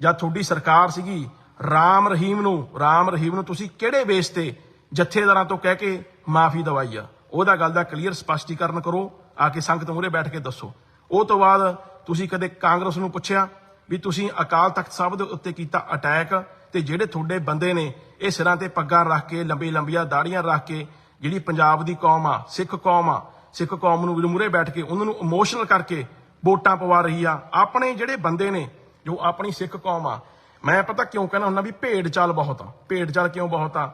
ਜਾਂ ਤੁਹਾਡੀ ਸਰਕਾਰ ਸੀਗੀ, ਰਾਮ ਰਹੀਮ ਨੂੰ, ਰਾਮ ਰਹੀਮ ਨੂੰ ਤੁਸੀਂ ਕਿਹੜੇ ਬੇਸ ਤੇ ਜਥੇਦਾਰਾਂ ਤੋਂ ਕਹਿ ਕੇ ਮਾਫੀ ਦਵਾਈ ਆ? ਉਹਦਾ ਗੱਲ ਦਾ ਕਲੀਅਰ ਸਪਸ਼ਟੀਕਰਨ ਕਰੋ, ਆ ਕੇ ਸੰਗਤ ਮੂਹਰੇ ਬੈਠ ਕੇ ਦੱਸੋ। ਉਹ ਤੋਂ ਬਾਅਦ ਤੁਸੀਂ ਕਦੇ ਕਾਂਗਰਸ ਨੂੰ ਪੁੱਛਿਆ ਵੀ ਤੁਸੀਂ ਅਕਾਲ ਤਖਤ ਸਾਹਿਬ ਦੇ ਉੱਤੇ ਕੀਤਾ ਅਟੈਕ ਤੇ ਜਿਹੜੇ ਤੁਹਾਡੇ ਬੰਦੇ ਨੇ, ਇਹ ਸਿਰਾਂ ਤੇ ਪੱਗਾਂ ਰੱਖ ਕੇ ਲੰਬੀ ਲੰਬੀਆਂ ਦਾੜੀਆਂ ਰੱਖ ਕੇ, ਜਿਹੜੀ ਪੰਜਾਬ ਦੀ ਕੌਮ ਆ, ਸਿੱਖ ਕੌਮ ਆ, ਸਿੱਖ ਕੌਮ ਨੂੰ ਮੂਹਰੇ ਬੈਠ ਕੇ ਉਹਨਾਂ ਨੂੰ ਇਮੋਸ਼ਨਲ ਕਰਕੇ ਵੋਟਾਂ ਪਵਾ ਰਹੀ ਆ, ਆਪਣੇ ਜਿਹੜੇ ਬੰਦੇ ਨੇ ਜੋ ਆਪਣੀ ਸਿੱਖ ਕੌਮ ਆ। ਮੈਂ ਪਤਾ ਕਿਉਂ ਕਹਿੰਦਾ ਹੁੰਦਾ ਵੀ ਭੇਡ ਚਾਲ ਬਹੁਤ ਆ। ਭੇਡ ਚਾਲ ਕਿਉਂ ਬਹੁਤ ਆ?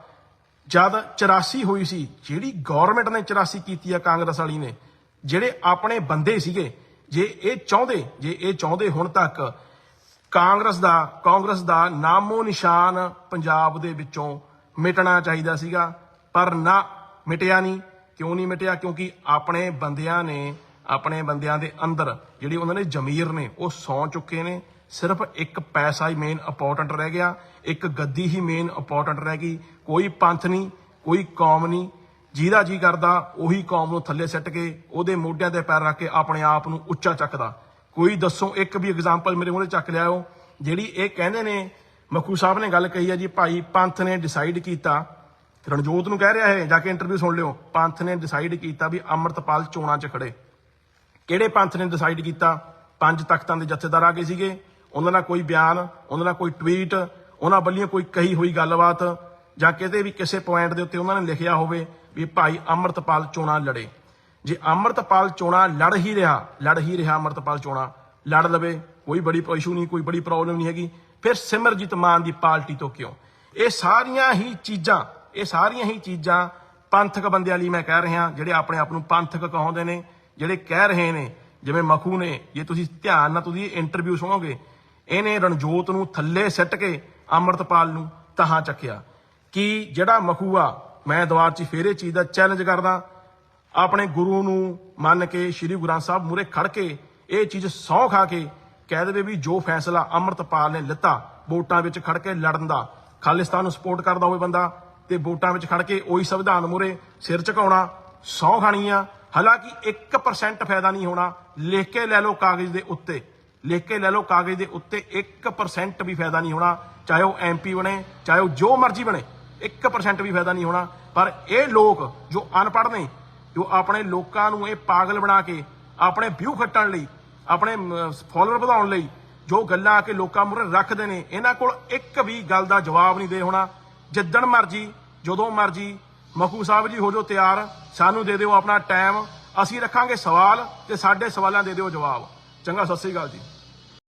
ਜਦ 84 ਹੋਈ ਸੀ, ਜਿਹੜੀ ਗਵਰਨਮੈਂਟ ਨੇ 84 ਕੀਤੀ ਆ ਕਾਂਗਰਸ ਵਾਲੀ ਨੇ, ਜਿਹੜੇ ਆਪਣੇ ਬੰਦੇ ਸੀਗੇ, ਜੇ ਇਹ ਚਾਹੁੰਦੇ, ਜੇ ਇਹ ਚਾਹੁੰਦੇ ਹੁਣ ਤੱਕ, ਕਾਂਗਰਸ ਦਾ ਕਾਂਗਰਸ ਦਾ ਨਾਮੋ ਨਿਸ਼ਾਨ ਪੰਜਾਬ ਦੇ ਵਿੱਚੋਂ ਮਿਟਣਾ ਚਾਹੀਦਾ ਸੀਗਾ, ਪਰ ਨਾ ਮਿਟਿਆ ਨਹੀਂ। ਕਿਉਂ ਨਹੀਂ ਮਿਟਿਆ? ਕਿਉਂਕਿ ਆਪਣੇ ਬੰਦਿਆਂ ਨੇ, ਆਪਣੇ ਬੰਦਿਆਂ ਦੇ ਅੰਦਰ ਜਿਹੜੀ ਉਹਨਾਂ ਨੇ ਜ਼ਮੀਰ ਨੇ, ਉਹ ਸੌ ਚੁੱਕੇ ਨੇ। ਸਿਰਫ ਇੱਕ ਪੈਸਾ ਹੀ ਮੇਨ ਇੰਪੋਰਟੈਂਟ ਰਹਿ ਗਿਆ, ਇੱਕ ਗੱਦੀ ਹੀ ਮੇਨ ਇੰਪੋਰਟੈਂਟ ਰਹਿ ਗਈ, ਕੋਈ ਪੰਥ ਨਹੀਂ, ਕੋਈ ਕੌਮ ਨਹੀਂ, ਜਿਹਦਾ ਜੀ ਕਰਦਾ ਉਹੀ ਕੌਮ ਨੂੰ ਥੱਲੇ ਸੱਟ ਕੇ ਉਹਦੇ ਮੋਢਿਆਂ ਤੇ ਪੈਰ ਰੱਖ ਕੇ ਆਪਣੇ ਆਪ ਨੂੰ ਉੱਚਾ ਚੱਕਦਾ। ਕੋਈ ਦੱਸੋ, ਇੱਕ ਵੀ ਐਗਜ਼ਾਮਪਲ ਮੇਰੇ ਮੂਹਰੇ ਚੱਕ ਲਿਆਓ, ਜਿਹੜੀ ਇਹ ਕਹਿੰਦੇ ਨੇ, ਮੱਖੂ ਸਾਹਿਬ ਨੇ ਗੱਲ ਕਹੀ ਹੈ ਜੀ, ਭਾਈ ਪੰਥ ਨੇ ਡਿਸਾਈਡ ਕੀਤਾ, ਰਣਜੋਤ ਨੂੰ ਕਹਿ ਰਿਹਾ ਹੈ ਜਾ ਕੇ ਇੰਟਰਵਿਊ ਸੁਣ ਲਿਓ, ਪੰਥ ਨੇ ਡਿਸਾਈਡ ਕੀਤਾ ਵੀ ਅੰਮ੍ਰਿਤਪਾਲ ਚੋਣਾਂ 'ਚ ਖੜੇ। ਕਿਹੜੇ ਪੰਥ ਨੇ ਡਿਸਾਈਡ ਕੀਤਾ? ਪੰਜ ਤਖਤਾਂ ਦੇ ਜਥੇਦਾਰ ਆ ਗਏ ਸੀਗੇ ਉਹਨਾਂ ਨਾਲ ਕੋਈ ਬਿਆਨ, ਉਹਨਾਂ ਨਾਲ ਕੋਈ ਟਵੀਟ ਉਹਨਾਂ ਵੱਲੋਂ ਕੋਈ ਕਹੀ ਹੋਈ ਗੱਲਬਾਤ ਜਾਂ ਕਿਤੇ ਵੀ ਕਿਸੇ ਪੁਆਇੰਟ ਦੇ ਉੱਤੇ ਉਹਨਾਂ ਨੇ ਲਿਖਿਆ ਹੋਵੇ ਵੀ ਭਾਈ ਅੰਮ੍ਰਿਤਪਾਲ ਚੋਣਾਂ ਲੜੇ। ਜੇ ਅੰਮ੍ਰਿਤਪਾਲ ਚੋਣਾਂ ਲੜ ਹੀ ਰਿਹਾ, ਲੜ ਹੀ ਰਿਹਾ ਅੰਮ੍ਰਿਤਪਾਲ ਚੋਣਾਂ, ਲੜ ਲਵੇ, ਕੋਈ ਬੜੀ ਇਸ਼ੂ ਨਹੀਂ, ਕੋਈ ਬੜੀ ਪ੍ਰੋਬਲਮ ਨਹੀਂ ਹੈਗੀ। ਫਿਰ ਸਿਮਰਜੀਤ ਮਾਨ ਦੀ ਪਾਰਟੀ ਤੋਂ ਕਿਉਂ? ਇਹ ਸਾਰੀਆਂ ਹੀ ਚੀਜ਼ਾਂ, ਇਹ ਸਾਰੀਆਂ ਹੀ ਚੀਜ਼ਾਂ ਪੰਥਕ ਬੰਦਿਆਂ ਲਈ ਮੈਂ ਕਹਿ ਰਿਹਾ, ਜਿਹੜੇ ਆਪਣੇ ਆਪ ਨੂੰ ਪੰਥਕ ਕਹਾਉਂਦੇ ਨੇ, ਜਿਹੜੇ ਕਹਿ ਰਹੇ ਨੇ, ਜਿਵੇਂ ਮਖੂ ਨੇ, ਜੇ ਤੁਸੀਂ ਧਿਆਨ ਨਾਲ ਤੁਸੀਂ ਇੰਟਰਵਿਊ ਸੁਣੋਗੇ ਇਹਨੇ ਰਣਜੋਤ ਨੂੰ ਥੱਲੇ ਸਿੱਟ ਕੇ ਅੰਮ੍ਰਿਤਪਾਲ ਨੂੰ ਤਹਾਂ ਚੱਕਿਆ। ਕਿ ਜਿਹੜਾ ਮਖੂਆ ਮੈਂ ਦੁਆਰ 'ਚ ਫੇਰ ਇਹ ਚੀਜ਼ ਦਾ ਚੈਲੰਜ ਕਰਦਾ, ਆਪਣੇ ਗੁਰੂ ਨੂੰ ਮੰਨ ਕੇ ਸ੍ਰੀ ਗੁਰੂ ਗ੍ਰੰਥ ਸਾਹਿਬ ਮੂਰੇ ਖੜ ਕੇ ਇਹ ਚੀਜ਼ ਸਹੁੰ ਖਾ ਕੇ ਕਹਿ ਦੇਵੇ ਵੀ ਜੋ ਫੈਸਲਾ ਅੰਮ੍ਰਿਤਪਾਲ ਨੇ ਲਿੱਤਾ, ਵੋਟਾਂ ਵਿੱਚ ਖੜ ਕੇ ਲੜਨ ਦਾ। ਖਾਲਿਸਤਾਨ ਨੂੰ ਸਪੋਰਟ ਕਰਦਾ ਹੋਵੇ ਬੰਦਾ ਤੇ ਵੋਟਾਂ ਵਿੱਚ ਖੜ ਕੇ ਉਹੀ ਸੰਵਿਧਾਨ ਮੂਰੇ ਸਿਰ ਝੁਕਾਉਣਾ ਸਹੁੰ ਖਾਣੀ ਆ। ਹਾਲਾਂਕਿ 1% ਫਾਇਦਾ ਨਹੀਂ ਹੋਣਾ, ਲਿਖ ਕੇ ਲੈ ਲਓ ਕਾਗਜ਼ ਦੇ ਉੱਤੇ। ਲਿਖ ਕੇ ਲੈ ਲਓ ਕਾਗਜ਼ ਦੇ ਉੱਤੇ 1% ਵੀ ਫਾਇਦਾ ਨਹੀਂ ਹੋਣਾ, ਚਾਹੇ ਉਹ ਐਮਪੀ ਬਣੇ, ਚਾਹੇ ਉਹ ਜੋ ਮਰਜ਼ੀ ਬਣੇ 1% ਵੀ ਫਾਇਦਾ ਨਹੀਂ ਹੋਣਾ। ਪਰ ਇਹ ਲੋਕ ਜੋ ਅਨਪੜ੍ਹ ਨੇ, ਜੋ ਆਪਣੇ ਲੋਕਾਂ ਨੂੰ ਇਹ ਪਾਗਲ ਬਣਾ ਕੇ, ਆਪਣੇ ਵਿਊ ਖੱਟਣ ਲਈ, ਆਪਣੇ ਫਾਲੋਅਰ ਵਧਾਉਣ ਲਈ, ਜੋ ਗੱਲਾਂ ਆ ਕੇ ਲੋਕਾਂ ਮੂਹਰੇ ਰੱਖਦੇ ਨੇ, ਇਹਨਾਂ ਕੋਲ ਇੱਕ ਵੀ ਗੱਲ ਦਾ ਜਵਾਬ ਨਹੀਂ ਦੇ ਹੋਣਾ। ਜਿੱਦਣ ਮਰਜ਼ੀ, ਜਦੋਂ ਮਰਜ਼ੀ, ਮਖੂ ਸਾਹਿਬ ਜੀ ਹੋ ਜਾਓ ਤਿਆਰ, ਸਾਨੂੰ ਦੇ ਦਿਓ ਆਪਣਾ ਟਾਈਮ ਅਸੀਂ ਰੱਖਾਂਗੇ ਸਵਾਲ ਤੇ ਸਾਡੇ ਸਵਾਲਾਂ ਦੇ ਦਿਓ ਜਵਾਬ। ਚੰਗਾ, ਸਤਿ ਸ੍ਰੀ ਅਕਾਲ ਜੀ।